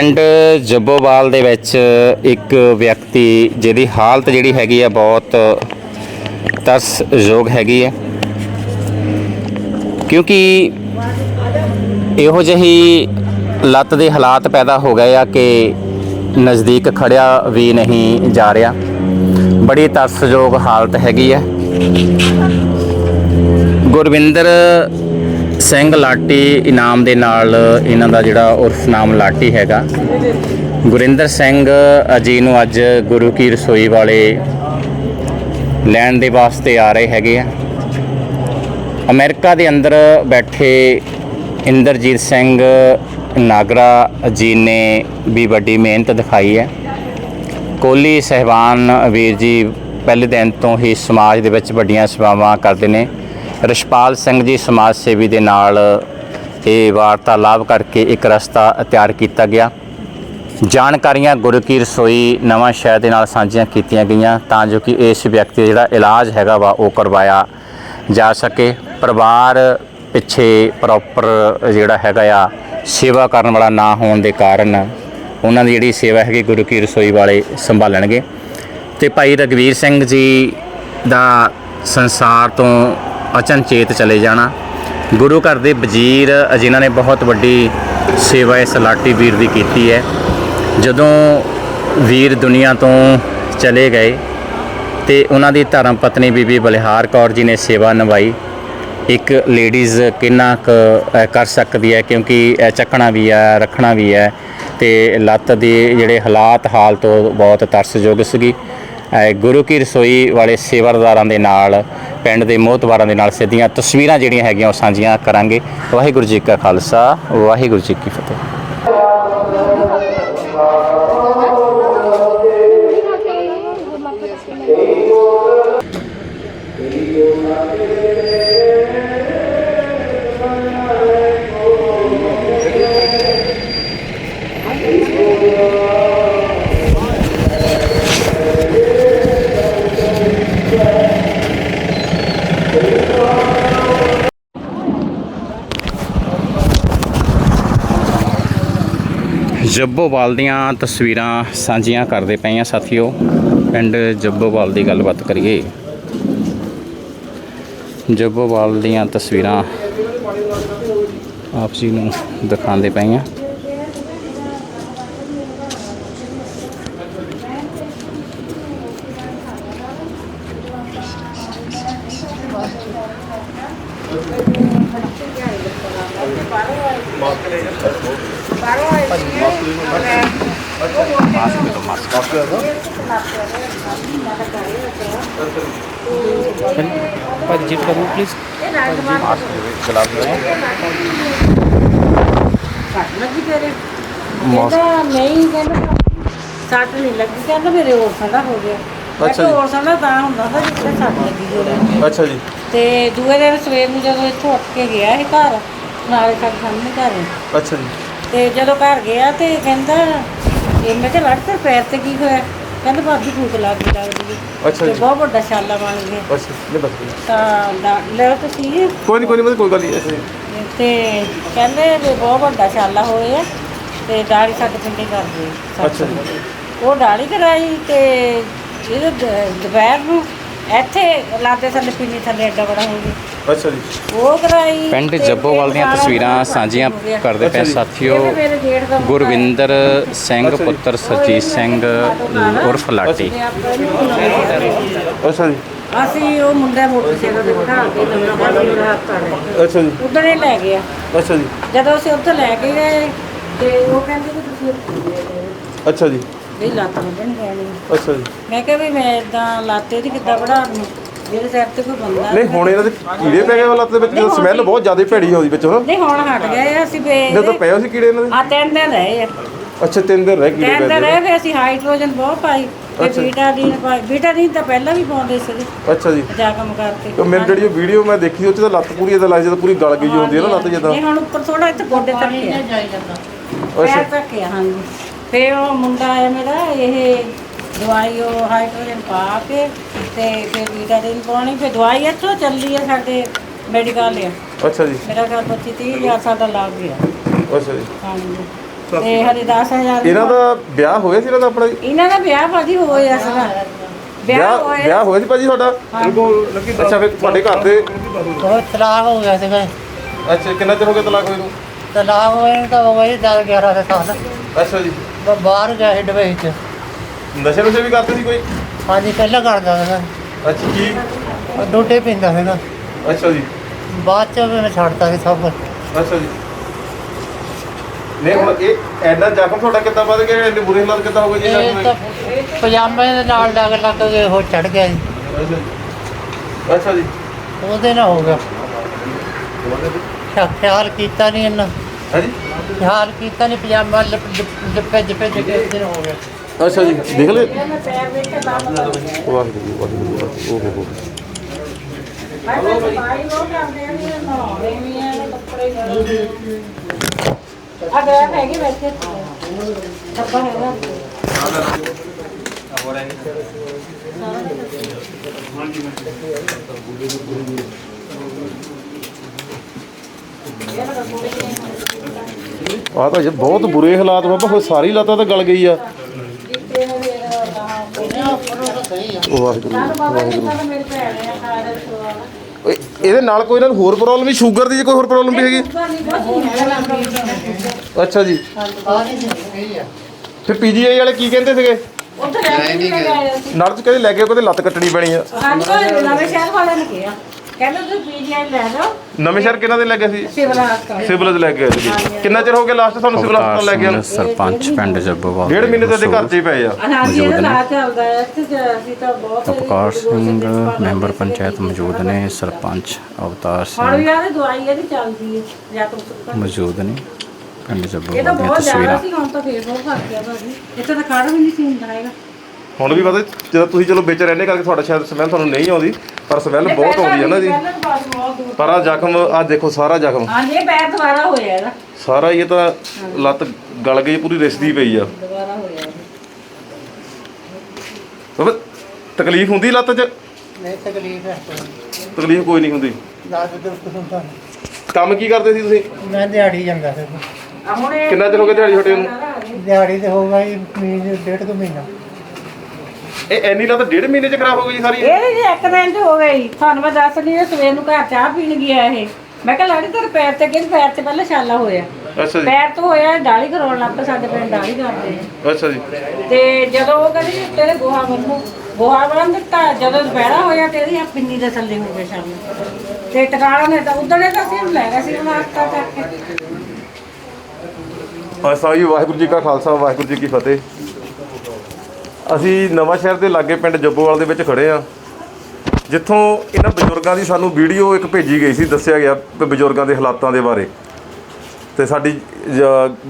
ਪਿੰਡ ਜੱਬੋਵਾਲ ਦੇ ਵਿੱਚ ਇੱਕ ਵਿਅਕਤੀ ਜਿਹਦੀ ਹਾਲਤ ਜਿਹੜੀ ਹੈਗੀ ਆ ਬਹੁਤ ਤਰਸਯੋਗ ਹੈਗੀ ਹੈ ਕਿਉਂਕਿ ਇਹੋ ਜਿਹੀ ਲੱਤ ਦੇ ਹਾਲਾਤ ਪੈਦਾ ਹੋ ਗਏ ਆ ਕਿ ਨਜ਼ਦੀਕ ਖੜਿਆ ਵੀ ਨਹੀਂ ਜਾ ਰਿਹਾ। ਬੜੀ ਤਰਸਯੋਗ ਹਾਲਤ ਹੈਗੀ ਹੈ ਗੁਰਵਿੰਦਰ ਸਿੰਘ ਲਾਟੀ ਇਨਾਮ ਦੇ ਨਾਲ ਇਹਨਾਂ ਦਾ ਜਿਹੜਾ ਉਰਫ ਨਾਮ ਲਾਟੀ ਹੈਗਾ। ਗੁਰਿੰਦਰ ਸਿੰਘ ਜੀ ਨੂੰ ਅੱਜ ਗੁਰੂ ਕੀ ਰਸੋਈ ਵਾਲੇ ਲੈਣ ਦੇ ਵਾਸਤੇ ਆ ਰਹੇ ਹੈਗੇ ਆ। ਅਮਰੀਕਾ ਦੇ ਅੰਦਰ ਬੈਠੇ ਇੰਦਰਜੀਤ ਸਿੰਘ ਨਾਗਰਾ ਜੀ ਨੇ ਵੀ ਵੱਡੀ ਮਿਹਨਤ ਦਿਖਾਈ ਹੈ। ਕੋਲੀ ਸਹਿਬਾਨ ਵੀਰ ਜੀ ਪਹਿਲੇ ਦਿਨ ਤੋਂ ਹੀ ਸਮਾਜ ਦੇ ਵਿੱਚ ਵੱਡੀਆਂ ਸੇਵਾਵਾਂ ਕਰਦੇ ਨੇ। ਰਿਸ਼ਪਾਲ ਸਿੰਘ ਜੀ ਸਮਾਜ ਸੇਵੀ ਦੇ ਨਾਲ ਇਹ ਵਾਰਤਾਲਾਪ ਕਰਕੇ ਇੱਕ ਰਸਤਾ ਤਿਆਰ ਕੀਤਾ ਗਿਆ। ਜਾਣਕਾਰੀਆਂ ਗੁਰੂ ਕੀ ਰਸੋਈ ਨਵਾਂ ਸ਼ਹਿਰ ਦੇ ਨਾਲ ਸਾਂਝੀਆਂ ਕੀਤੀਆਂ ਗਈਆਂ, ਤਾਂ ਜੋ ਕਿ ਇਸ ਵਿਅਕਤੀ ਦਾ ਜਿਹੜਾ ਇਲਾਜ ਹੈਗਾ ਵਾ, ਉਹ ਕਰਵਾਇਆ ਜਾ ਸਕੇ। ਪਰਿਵਾਰ ਪਿੱਛੇ ਪ੍ਰੋਪਰ ਜਿਹੜਾ ਹੈਗਾ ਆ, ਸੇਵਾ ਕਰਨ ਵਾਲਾ ਨਾ ਹੋਣ ਦੇ ਕਾਰਨ ਉਹਨਾਂ ਦੀ ਜਿਹੜੀ ਸੇਵਾ ਹੈਗੀ ਗੁਰੂ ਕੀ ਰਸੋਈ ਵਾਲੇ ਸੰਭਾਲਣਗੇ। ਤੇ ਭਾਈ ਰਗਵੀਰ ਸਿੰਘ ਜੀ ਦਾ ਸੰਸਾਰ ਤੋਂ ਅਚਨਚੇਤ ਚਲੇ ਜਾਣਾ। ਗੁਰੂ ਘਰ ਦੇ ਵਜ਼ੀਰ ਜਿਨ੍ਹਾਂ ਨੇ ਬਹੁਤ ਵੱਡੀ ਸੇਵਾ ਇਸ ਲਾਟੀ ਵੀਰ ਦੀ ਕੀਤੀ ਹੈ। ਜਦੋਂ ਵੀਰ ਦੁਨੀਆ ਤੋਂ ਚਲੇ ਗਏ ਤੇ ਉਹਨਾਂ ਦੀ ਧਰਮ ਪਤਨੀ ਬੀਬੀ ਬਲਿਹਾਰ ਕੌਰ ਜੀ ਨੇ ਸੇਵਾ ਨਿਭਾਈ। ਇੱਕ ਲੇਡੀਜ਼ ਕਿੰਨਾ ਕੁ ਕਰ ਸਕਦੀ ਹੈ ਕਿਉਂਕਿ ਚੱਕਣਾ ਵੀ ਹੈ, ਰੱਖਣਾ ਵੀ ਹੈ ਤੇ ਲੱਤ ਦੇ ਜਿਹੜੇ ਹਾਲਾਤ ਹਾਲ ਤੋਂ ਬਹੁਤ ਤਰਸਯੋਗ ਸੀਗੀ। ਗੁਰੂ ਕੀ ਰਸੋਈ ਵਾਲੇ ਸੇਵਾਦਾਰਾਂ ਦੇ ਨਾਲ, ਪਿੰਡ ਦੇ ਮੋਹਤਵਾਰਾਂ ਦੇ ਨਾਲ ਸਿੱਧੀਆਂ ਤਸਵੀਰਾਂ ਜਿਹੜੀਆਂ ਹੈਗੀਆਂ ਉਹ ਸਾਂਝੀਆਂ ਕਰਾਂਗੇ। ਵਾਹਿਗੁਰੂ ਜੀ ਕਾ ਖਾਲਸਾ, ਵਾਹਿਗੁਰੂ ਜੀ ਕੀ ਫਤਿਹ। ਜੱਬੋਵਾਲ ਦੀਆਂ ਤਸਵੀਰਾਂ ਸਾਂਝੀਆਂ ਕਰਦੇ ਪਏ ਆ ਸਾਥੀਓ, ਪਿੰਡ ਜੱਬੋਵਾਲ ਦੀ ਗੱਲਬਾਤ ਕਰੀਏ। ਜੱਬੋਵਾਲ ਦੀਆਂ ਤਸਵੀਰਾਂ ਆਪ ਜੀ ਨੂੰ ਦਿਖਾਉਂਦੇ ਪਏ ਆ ਭਾਜੀ ਜੀ ਕਰੋ ਪਲੀਜ਼ ਸੱਟ ਲੱਗੀ ਤੇਰੇ? ਕਹਿੰਦਾ ਨਹੀਂ ਕਹਿੰਦਾ ਸੱਟ ਨਹੀਂ ਲੱਗੀ ਕਹਿੰਦਾ ਮੇਰੇ ਹੋਰ ਸੰਡਾ ਹੋ ਗਿਆ। ਮੈਂ ਅੱਛਾ ਕਿਹਾ ਜੀ। ਹੋਰ ਸੰਡਾ ਤਾਂ ਹੁੰਦਾ ਤਾਂ ਜਿੱਥੇ ਸੱਟ ਲੱਗੀ ਹੋਵੇ ਅੱਛਾ ਜੀ। ਤੇ ਦੂਏ ਦਿਨ ਸਵੇਰ ਨੂੰ ਜਦੋਂ ਇੱਥੋਂ ਉੱਠ ਕੇ ਗਿਆ ਇਹ ਘਰ ਨਾਲੇ ਸਾਡੇ ਸਾਹਮਣੇ ਘਰ ਹੈ। ਅੱਛਾ ਜੀ। ਤੇ ਜਦੋਂ ਘਰ ਗਿਆ ਤੇ ਕਹਿੰਦਾ ਇਹ ਮੈਂ ਕਿਹਾ ਲੜ ਤੇ ਪੈਰ ਤੇ ਕੀ ਹੋਇਆ? ਕਹਿੰਦਾ ਭਾਬੀ ਭੂਤ ਲੱਗ ਗਈ ਲੱਗਦੀ ਹੈ। ਅੱਛਾ ਤੇ ਜੀ ਬਹੁਤ ਵੱਡਾ ਛਾਲਾ ਬਣ ਗਿਆ। ਅੱਛਾ ਨਹੀਂ ਬਸ ਜੀ। ਤਾਂ ਡਾ- ਲੈ ਤੁਸੀਂ। ਕੋਈ ਨਹੀਂ ਕੋਈ ਨਹੀਂ ਮਤਲਬ ਕੋਈ ਗੱਲ ਨਹੀਂ ਤੇ ਕਹਿੰਦੇ ਵੀ ਬਹੁਤ ਵੱਡਾ ਛਾਲਾ ਹੋਇਆ ਤੇ ਦਾੜੀ ਸਾਡੇ ਪਿੰਡੇ ਕਰਦੇ ਅੱਛਾ ਜੀ। ਉਹ ਦਾੜੀ ਕਰਾਈ ਤੇ ਇਹ ਦੁਪਹਿਰ ਨੂੰ ਇੱਥੇ ਲਾਦੇ ਥੱਲੇ ਪਿੰਨੀ ਥੱਲੇ ਐਡਾ ਬੜਾ ਹੋ ਗਿਆ। ਅੱਛਾ ਜੀ। ਉਹ ਕਰਾਈ ਪਿੰਡ ਜੱਬੋਵਾਲ ਦੀਆਂ ਤਸਵੀਰਾਂ ਸਾਂਝੀਆਂ। ਕਰਦੇ ਪਏ। ਸਾਥੀਓ ਗੁਰਵਿੰਦਰ ਸਿੰਘ ਪੁੱਤਰ ਸਰਜੀਤ ਸਿੰਘ ਉਰਫ ਲਾਟੀ ਅੱਛਾ ਜੀ। ਅਸੀਂ ਉਹ ਮੁੰਡਾ ਮੋਟਰਸਾਈਕਲ ਤੇ ਬਿਠਾ ਕੇ ਨਵਾਂ ਮੇਰਾ ਹੱਥ ਕਰ ਰਿਹਾ ਅੱਛਾ ਜੀ। ਉਧਰ ਹੀ ਲੈ ਗਿਆ। ਅੱਛਾ ਜੀ। ਜਦੋਂ ਅਸੀਂ ਉੱਥੇ ਲੈ ਕੇ ਗਏ ਤੇ ਉਹ ਕਹਿੰਦੇ ਕਿ ਤੁਸੀਂ ਅੱਛਾ ਜੀ। ਵੀ ਲੱਤ ਵੱਢਣ ਗਏ ਨੇ ਅੱਛਾ ਜੀ। ਮੈਂ ਕਿਹਾ ਵੀ ਮੈਂ ਇਦਾਂ ਲਾਤੇ ਦੀ ਕਿੱਦਾਂ ਵੜਾ ਦੂੰ ਮੇਰੇ ਸਿਰ ਤੇ ਕੋਈ ਬੰਦਾ ਨਹੀਂ ਹੁਣ ਇਹਨਾਂ ਦੇ ਕੀੜੇ ਪੈ ਗਏ ਉਹ ਲੱਤ ਦੇ ਵਿੱਚ ਹੁਣ ਸਮੈਲ ਬਹੁਤ ਜ਼ਿਆਦਾ ਭੈੜੀ ਆਉਂਦੀ ਵਿੱਚ ਹੁਣ ਨਹੀਂ ਹੁਣ ਹਟ ਗਏ ਆ, ਅਸੀਂ ਵੇ ਜਦੋਂ ਪਏ ਹੋਏ ਸੀ ਕੀੜੇ ਇਹਨਾਂ ਦੇ? ਆ ਤਿੰਨ ਦਿਨ ਰਹੇ ਆ। ਅੱਛਾ ਤਿੰਨ ਦਿਨ ਰਹਿ ਕੀੜੇ ਤਿੰਨ ਪੈ ਦਿਨ ਰਹੇ ਫਿਰ ਅਸੀਂ ਹਾਈਡਰੋਜਨ ਬਹੁਤ ਪਾਈ ਤੇ। ਬੀਟਾਡੀਨ ਪਾਈ। ਬੀਟਾਡੀਨ ਤਾਂ ਪਹਿਲਾਂ ਵੀ ਪਾਉਂਦੇ ਸੀ ਅੱਛਾ ਜੀ। ਜਾ ਕੰਮ ਕਰਕੇ। ਤੇ ਮੇਰੀ ਜਿਹੜੀ ਵੀਡੀਓ ਮੈਂ ਦੇਖੀ ਉਹ 'ਚ ਤਾਂ ਲੱਤ ਪੂਰੀ ਇਦਾਂ ਲੱਗ ਜਦੋਂ ਪੂਰੀ ਗਲ ਗਈ ਹੁੰਦੀ ਹੈ ਨਾ ਲੱਤ ਜਿੱਦਾਂ। ਨਹੀਂ ਹੁਣ ਉੱਪਰ ਥੋੜਾ ਇੱਥੇ ਗੋਡੇ ਤੱਕ ਹੈ ਅੱਛਾ ਪੈਰ ਤੱਕ ਹੈ ਹਾਂਜੀ। ਫਿਰ ਉਹ ਮੁੰਡਾ ਆਇਆ ਮੇਰਾ ਇਹ ਦਵਾਈ ਉਹ ਹਾਈਡਰੋਜਨ ਪਾ ਕੇ ਤੇ ਫਿਰ ਬੀਟਾਡੀਨ ਪਾਉਣੀ ਫਿਰ ਦਵਾਈ ਇੱਥੋਂ ਚੱਲੀ ਆ ਸਾਡੇ ਮੈਡੀਕਲ ਆ। ਅੱਛਾ ਜੀ। ਮੇਰਾ ਘਰ 25 30 ਹਜ਼ਾਰ ਸਾਡਾ ਲੱਗ ਗਿਆ। ਅੱਛਾ ਜੀ। ਹਾਂਜੀ। ਤੇ ਹਰੇ 10000 ਇਹਨਾਂ ਦਾ ਵਿਆਹ ਹੋਇਆ ਸੀ ਇਹਨਾਂ ਦਾ ਆਪਣਾ ਜੀ? ਇਹਨਾਂ ਦਾ ਵਿਆਹ ਭਾਜੀ ਹੋਇਆ ਸੀਗਾ। ਵਿਆਹ ਵਿਆਹ ਹੋਇਆ ਵਿਆਹ ਹੋਇਆ ਸੀ ਭਾਜੀ ਤੁਹਾਡਾ? ਅੱਛਾ ਫਿਰ ਤੁਹਾਡੇ ਘਰ ਦੇ ਉਹ ਤਲਾਕ ਹੋ ਗਿਆ ਸੀਗਾ। ਅੱਛਾ ਕਿੰਨਾ ਚਿਰ ਹੋ ਗਿਆ ਤਲਾਕ ਹੋਏ ਨੂੰ? ਤਲਾਕ ਹੋਏ ਨੂੰ ਤਾਂ ਹੋ ਗਏ 10 11 ਦੇ ਸਾਲ। ਅੱਛਾ ਜੀ। ਬਾਹਰ ਗਿਆ ਸੀ ਦੁਬਈ ਚ। ਨਸ਼ੇ ਨੁਸ਼ੇ ਵੀ ਕਰਦੇ ਸੀ ਕੋਈ? ਹਾਂਜੀ ਪਹਿਲਾਂ ਕਰਦਾ ਸੀਗਾ। ਅੱਛਾ ਕੀ? ਡੋਡੇ ਪੀਂਦਾ ਸੀਗਾ। ਅੱਛਾ ਜੀ। ਬਾਅਦ ਚ ਮੈਂ ਛੱਡਤਾ ਸੀ ਸਭ। ਅੱਛਾ ਜੀ। ਨਹੀਂ ਹੁਣ ਇਹ ਐਡਾ ਜ਼ਖਮ ਤੁਹਾਡਾ ਕਿੱਦਾਂ ਵੱਧ ਗਿਆ? ਇੰਨੇ ਬੁਰੇ ਹਾਲਾਤ ਕਿੱਦਾਂ ਹੋ ਗਏ ਜੀ ਇਹ ਇਹਨਾਂ ਤਾਂ ਪਜਾਮੇ ਦੇ ਨਾਲ ਲੱਗ ਲੱਗ ਕੇ ਉਹ ਚੜ ਗਿਆ ਜੀ। ਅੱਛਾ ਜੀ। ਉਹਦੇ ਨਾਲ ਹੋ ਗਿਆ। ਖਿਆ- ਖਿਆਲ ਕੀਤਾ ਨਹੀਂ ਇਹਨਾਂ। ਹੈ ਜੀ? ਖਿਆਲ ਕੀਤਾ ਨਹੀਂ ਪਜਾਮਾ ਲਿਪ ਲਿਪ- ਜਿਪੇ ਜਿਪੇ ਹੋ ਗਿਆ। ਅੱਛਾ ਜੀ ਦੇਖ ਲੈ। ਵਾਹਿਗੁਰੂ ਜੀ, ਵਾਹਿਗੁਰੂ ਜੀ, ਓਹ ਹੋ ਹੋ ਮੈਂ ਤਾਂ ਵੈਸੇ ਡੱਬਾ ਹੈਗਾ ਆਹ ਤਾਂ ਜੇ ਬਹੁਤ ਬੁਰੇ ਹਾਲਾਤ ਬਾਬਾ ਹੋਏ ਸਾਰੀ ਲਾਤਾ ਤਾਂ ਗਲ ਗਈ ਆ। ਵਾਹਿਗੁਰੂ ਓਏ, ਇਹਦੇ ਨਾਲ ਕੋਈ ਨਾਲ ਹੋਰ ਪ੍ਰੋਬਲਮ ਵੀ ਸ਼ੂਗਰ ਦੀ ਜੇ ਕੋਈ ਹੋਰ ਪ੍ਰੋਬਲਮ ਵੀ ਹੈਗੀ? ਅੱਛਾ ਜੀ। ਫਿਰ ਪੀਜੀਆਈ ਵਾਲੇ ਕੀ ਕਹਿੰਦੇ ਸੀਗੇ? ਸੀ ਨਰਸ ਕਹਿੰਦੇ ਲੈ ਕੇ ਕਹਿੰਦੇ ਲੱਤ ਕੱਟਣੀ ਪੈਣੀ ਆ। ਕਹਿੰਦੇ ਤੁਸੀਂ ਪੀਜੀਆਈ ਲੈ ਜਾਓ। ਨਵੇਂ ਸ਼ਹਿਰ ਕਿਹਨਾਂ ਦੇ ਲੈ ਗਏ ਸੀ? ਸਿਵਲ ਹਸਪਤਾਲ ਸਿਵਲ ਦੇ ਲੈ ਗਏ ਸੀ। ਕਿੰਨਾ ਚਿਰ ਹੋ ਗਿਆ ਲਾਸਟ ਤੁਹਾਨੂੰ ਸਿਵਲ ਹਸਪਤਾਲ ਲੈ ਆਉਣ ਸਰਪੰਚ ਪਿੰਡ ਜੱਬੋਵਾਲ ਡੇਢ ਮਹੀਨੇ ਤੋਂ ਇਹਦੇ ਘਰ 'ਚ ਹੀ ਪਏ ਆ। ਅਨਾਜੀ ਦਾ ਨਾਂ। ਚੱਲਦਾ ਹੈ ਇੱਥੇ ਜ- ਅਸੀਂ ਤਾਂ ਬਹੁਤ ਅਪਕਾਰ ਸਿੰਘ ਮੈਂਬਰ ਪੰਚਾਇਤ ਮੌਜੂਦ ਨੇ ਸਰਪੰਚ ਅਵਤਾਰ ਹੁਣ ਸਿੰਘ ਆਹ ਦਵਾਈ ਇਹਦੀ ਚੱਲਦੀ ਹੈ ਜਾਂ ਤੋਂ ਸੁੱਕਾ ਮੌਜੂਦ ਨੇ ਪਿੰਡ ਇਹ ਤਾਂ ਜੱਬੋਵਾਲ ਬਹੁਤ ਜ਼ਿਆਦਾ ਸੀ ਹੁਣ ਤਾਂ ਫੇਰ ਬਹੁਤ ਫ਼ਰਕ ਗਿਆ ਭਾਜੀ। ਇੱਥੇ ਤਾਂ ਖੜ ਵੀ ਨਹੀਂ ਸੀ ਹੁੰਦਾ ਹੈਗਾ। ਹੁਣ ਵੀ ਪਤਾ ਜਦੋਂ ਤੁਸੀਂ ਚਲੋ ਵਿੱਚ ਰਹਿੰਦੇ ਕਰਕੇ ਤੁਹਾਡਾ ਸ਼ਾਇਦ ਸਮੈਲ ਤੁਹਾਨੂੰ ਨਹੀਂ ਆਉਂਦੀ ਪਰ ਸਮੈਲ ਬਹੁਤ ਆਉਂਦੀ ਹੈ ਨਾ ਜੀ ਪਹਿਲਾਂ ਤਾਂ ਬਸ ਬਹੁਤ ਦੂਰ ਪਰ ਆ ਜ਼ਖਮ ਆ ਦੇਖੋ ਸਾਰਾ ਜ਼ਖਮ। ਹਾਂਜੀ ਇਹ ਪੈਰ ਦੁਬਾਰਾ ਹੋਇਆ ਇਹਦਾ। ਸਾਰਾ ਹੀ ਇਹ ਤਾਂ ਲੱਤ ਗਲ ਗਈ ਪੂਰੀ ਰਿਸਦੀ ਪਈ ਆ। ਦੁਬਾਰਾ ਹੋਇਆ ਇਹ। ਬਾਬਾ, ਤਕਲੀਫ ਹੁੰਦੀ ਲੱਤ 'ਚ? ਨਹੀਂ ਤਕਲੀਫ ਹੈ ਤਕਲੀਫ ਕੋਈ ਨਹੀਂ ਹੁੰਦੀ। ਦਾਦ ਦੁੱਖ ਹੁੰਦਾ ਕੰਮ ਕੀ ਕਰਦੇ ਸੀ ਤੁਸੀਂ? ਮੈਂ ਦਿਹਾੜੀ ਜਾਂਦਾ ਸੀ। ਹੁਣ ਇਹ ਕਿੰਨਾ ਚਿਰ ਹੋ ਗਿਆ ਦਿਹਾੜੀ ਛੋਟੇ ਨੂੰ? ਦਿਹਾੜੀ ਤੇ ਹੋਊਗਾ ਜੀ ਮਹੀਨੇ ਡੇਢ ਕੁ ਮਹੀਨਾ। ਇਹ ਐਨੀ ਲੱਤ ਡੇਢ ਮਹੀਨੇ 'ਚ ਖਰਾਬ ਹੋ ਗਈ ਜੀ ਸਾਰੀ ਇਹ? ਜੀ ਇੱਕ ਦਿਨ ਚ ਹੋ ਗਈ। ਤੁਹਾਨੂੰ ਮੈਂ ਦੱਸ ਲਈ ਸਵੇਰ ਨੂੰ ਘਰ ਚਾਹ ਪੀਣ ਗਿਆ ਇਹ। ਮੈਂ ਕਿਹਾ ਲੜੀ ਤੇਰੇ ਪੈਰ ਤੇ ਕਿਹਦੇ ਪੈਰ ਤੇ ਪਹਿਲਾਂ ਛਾਲਾ ਹੋਇਆ? ਅੱਛਾ ਜੀ। ਪੈਰ ਤੋਂ ਹੋਇਆ ਡਾਲੀ ਕਰਾਉਣ ਲੱਗ ਪਏ ਸਾਡੇ ਪਿੰਡ ਡਾਲੀ ਕਰਦੇ ਆ ਅੱਛਾ ਜੀ। ਤੇ ਜਦੋਂ ਉਹ ਕਹਿੰਦੀ ਤੇਰੇ ਗੋਹਾ ਬੰਨੂ ਗੋਹਾ ਬੰਨ ਦਿੱਤਾ ਜਦੋਂ ਦੁਪਹਿਰਾ ਹੋਇਆ ਤੇ ਇਹਦੀ ਆਹ ਪਿੰਨੀ ਦੇ ਥੱਲੇ ਹੋ ਗਏ ਸ਼ਾਮ ਨੂੰ ਤੇ ਟਕਾਲਾ ਨੇ ਤਾਂ ਉਧਰ ਨੇ ਤਾਂ ਅਸੀਂ ਲੈ ਗਏ ਸੀ ਉਹਨਾਂ ਹਸਤਾ ਚੱਕ ਕੇ। ਅਸਾ ਜੀ ਵਾਹਿਗੁਰੂ ਜੀ ਕਾ ਖਾਲਸਾ ਵਾਹਿਗੁਰੂ ਜੀ ਕੀ ਫਤਿਹ। ਅਸੀਂ ਨਵਾਂ ਸ਼ਹਿਰ ਦੇ ਲਾਗੇ ਪਿੰਡ ਜੱਬੋਵਾਲ ਦੇ ਵਿੱਚ ਖੜੇ ਆ ਜਿੱਥੋਂ ਇਹਨਾਂ ਬਜ਼ੁਰਗਾਂ ਦੀ ਸਾਨੂੰ ਵੀਡੀਓ ਇੱਕ ਭੇਜੀ ਗਈ ਸੀ, ਦੱਸਿਆ ਗਿਆ ਵੀ ਬਜ਼ੁਰਗਾਂ ਦੇ ਹਾਲਾਤਾਂ ਦੇ ਬਾਰੇ। ਤੇ ਸਾਡੀ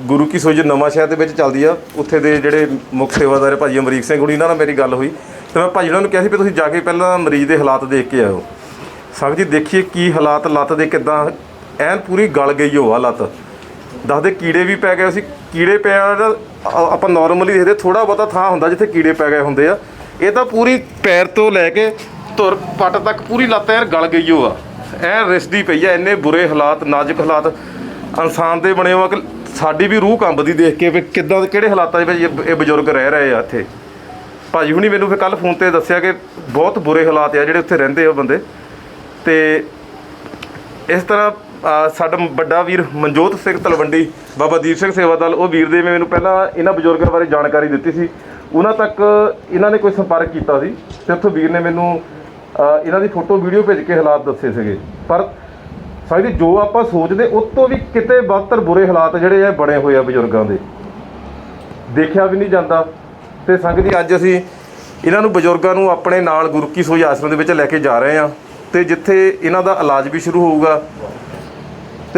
ਗੁਰੂ ਕੀ ਸੋਜ ਨਵਾਂ ਸ਼ਹਿਰ ਦੇ ਵਿੱਚ ਚੱਲਦੀ ਆ। ਉੱਥੇ ਦੇ ਜਿਹੜੇ ਮੁੱਖ ਸੇਵਾਦਾਰ ਭਾਜੀ ਅਮਰੀਕ ਸਿੰਘ ਹੁਣੀ ਇਹਨਾਂ ਨਾਲ ਮੇਰੀ ਗੱਲ ਹੋਈ। ਤੇ ਮੈਂ ਭਾਜੀ ਉਹਨਾਂ ਨੂੰ ਕਿਹਾ ਸੀ ਵੀ ਤੁਸੀਂ ਜਾ ਕੇ ਪਹਿਲਾਂ ਮਰੀਜ਼ ਦੇ ਹਾਲਾਤ ਦੇਖ ਕੇ ਆਇਓ। ਸਾਹਿਬ ਜੀ, ਦੇਖੀਏ ਕੀ ਹਾਲਾਤ, ਲੱਤ ਦੇ ਕਿਦਾਂ, ਐਨ ਪੂਰੀ ਗਲ ਗਈ ਹੋ ਆ ਲੱਤ। ਦੱਸਦੇ ਕੀੜੇ ਵੀ ਪੈ ਗਏ ਸੀ। ਕੀੜੇ ਪਿਆ ਆ- ਆਪਾਂ ਨਾਰਮਲੀ ਦੇਖਦੇ ਥੋੜਾ ਬਹੁਤਾ ਥਾਂ ਹੁੰਦਾ ਜਿੱਥੇ ਕੀੜੇ ਪੈ ਗਏ ਹੁੰਦੇ ਆ। ਇਹ ਤਾਂ ਪੂਰੀ ਪੈਰ ਤੋਂ ਲੈ ਕੇ ਧੁਰ ਪੱਟ ਤੱਕ ਪੂਰੀ ਲੱਤ ਐਨ ਗਲ ਗਈ ਹੋ ਆ। ਐਨ ਰਿਸਦੀ ਪਈ ਆ, ਇੰਨੇ ਬੁਰੇ ਹਾਲਾਤ, ਨਾਜ਼ੁਕ ਹਾਲਾਤ। ਇਨਸਾਨ ਦੇ ਬਣੇ ਹੋ ਆ ਕਿ ਸਾਡੀ ਵੀ ਰੂਹ ਕੰਬਦੀ ਦੇਖ ਕੇ ਵੀ ਕਿੱਦਾਂ, ਕਿਹੜੇ ਹਾਲਾਤਾਂ ਦੇ ਵਿੱਚ ਇਹ- ਇਹ ਬਜ਼ੁਰਗ ਰਹਿ ਰਹੇ ਆ ਇੱਥੇ। ਭਾਜੀ ਹੁਣੀ ਮੈਨੂੰ ਫਿਰ ਕੱਲ ਫੋਨ ਤੇ ਦੱਸਿਆ ਕਿ ਬਹੁਤ ਬੁਰੇ ਹਾਲਾਤ ਆ ਜਿਹੜੇ ਉੱਥੇ ਰਹਿੰਦੇ ਆ ਬੰਦੇ। ਤੇ ਇਸ ਤਰ੍ਹਾਂ ਸਾਡਾ ਵੱਡਾ ਵੀਰ ਮਨਜੋਤ ਸਿੰਘ ਤਲਵੰਡੀ, ਬਾਬਾ ਦੀਪ ਸਿੰਘ ਸੇਵਾ ਦਲ ਉਹ ਵੀਰ ਦੇ ਨੇ ਮੈਨੂੰ ਪਹਿਲਾਂ ਇਹਨਾਂ ਬਜ਼ੁਰਗਾਂ ਬਾਰੇ ਜਾਣਕਾਰੀ ਦਿੱਤੀ ਸੀ। ਉਹਨਾਂ ਤੱਕ ਇਹਨਾਂ ਨੇ ਕੋਈ ਸੰਪਰਕ ਕੀਤਾ ਸੀ ਤੇ ਉੱਥੋਂ ਵੀਰ ਨੇ ਮੈਨੂੰ ਇਹਨਾਂ ਦੀ ਫੋਟੋ, ਵੀਡੀਓ ਭੇਜ ਕੇ ਹਾਲਾਤ ਦੱਸੇ ਸੀਗੇ। ਪਰ ਸਾਡੀ ਜੋ ਆਪਾਂ ਸੋਚਦੇ, ਉਸ ਤੋਂ ਵੀ ਕਿਤੇ ਬਦਤਰ ਬੁਰੇ ਹਾਲਾਤ ਜਿਹੜੇ ਆ, ਬਣੇ ਹੋਏ ਆ ਬਜ਼ੁਰਗਾਂ ਦੇ। ਦੇਖਿਆ ਵੀ ਨਹੀਂ ਜਾਂਦਾ। ਤੇ ਸੰਗਤ ਜੀ, ਅੱਜ ਅਸੀਂ ਇਹਨਾਂ ਨੂੰ ਬਜ਼ੁਰਗਾਂ ਨੂੰ ਆਪਣੇ ਨਾਲ ਗੁਰੂ ਕੀ ਸੋਈ ਆਸ਼ਰਮ ਦੇ ਵਿੱਚ ਲੈ ਕੇ ਜਾ ਰਹੇ ਹਾਂ। ਤੇ ਜਿੱਥੇ ਇਹਨਾਂ ਦਾ ਇਲਾਜ ਵੀ ਸ਼ੁਰੂ ਹੋਊਗਾ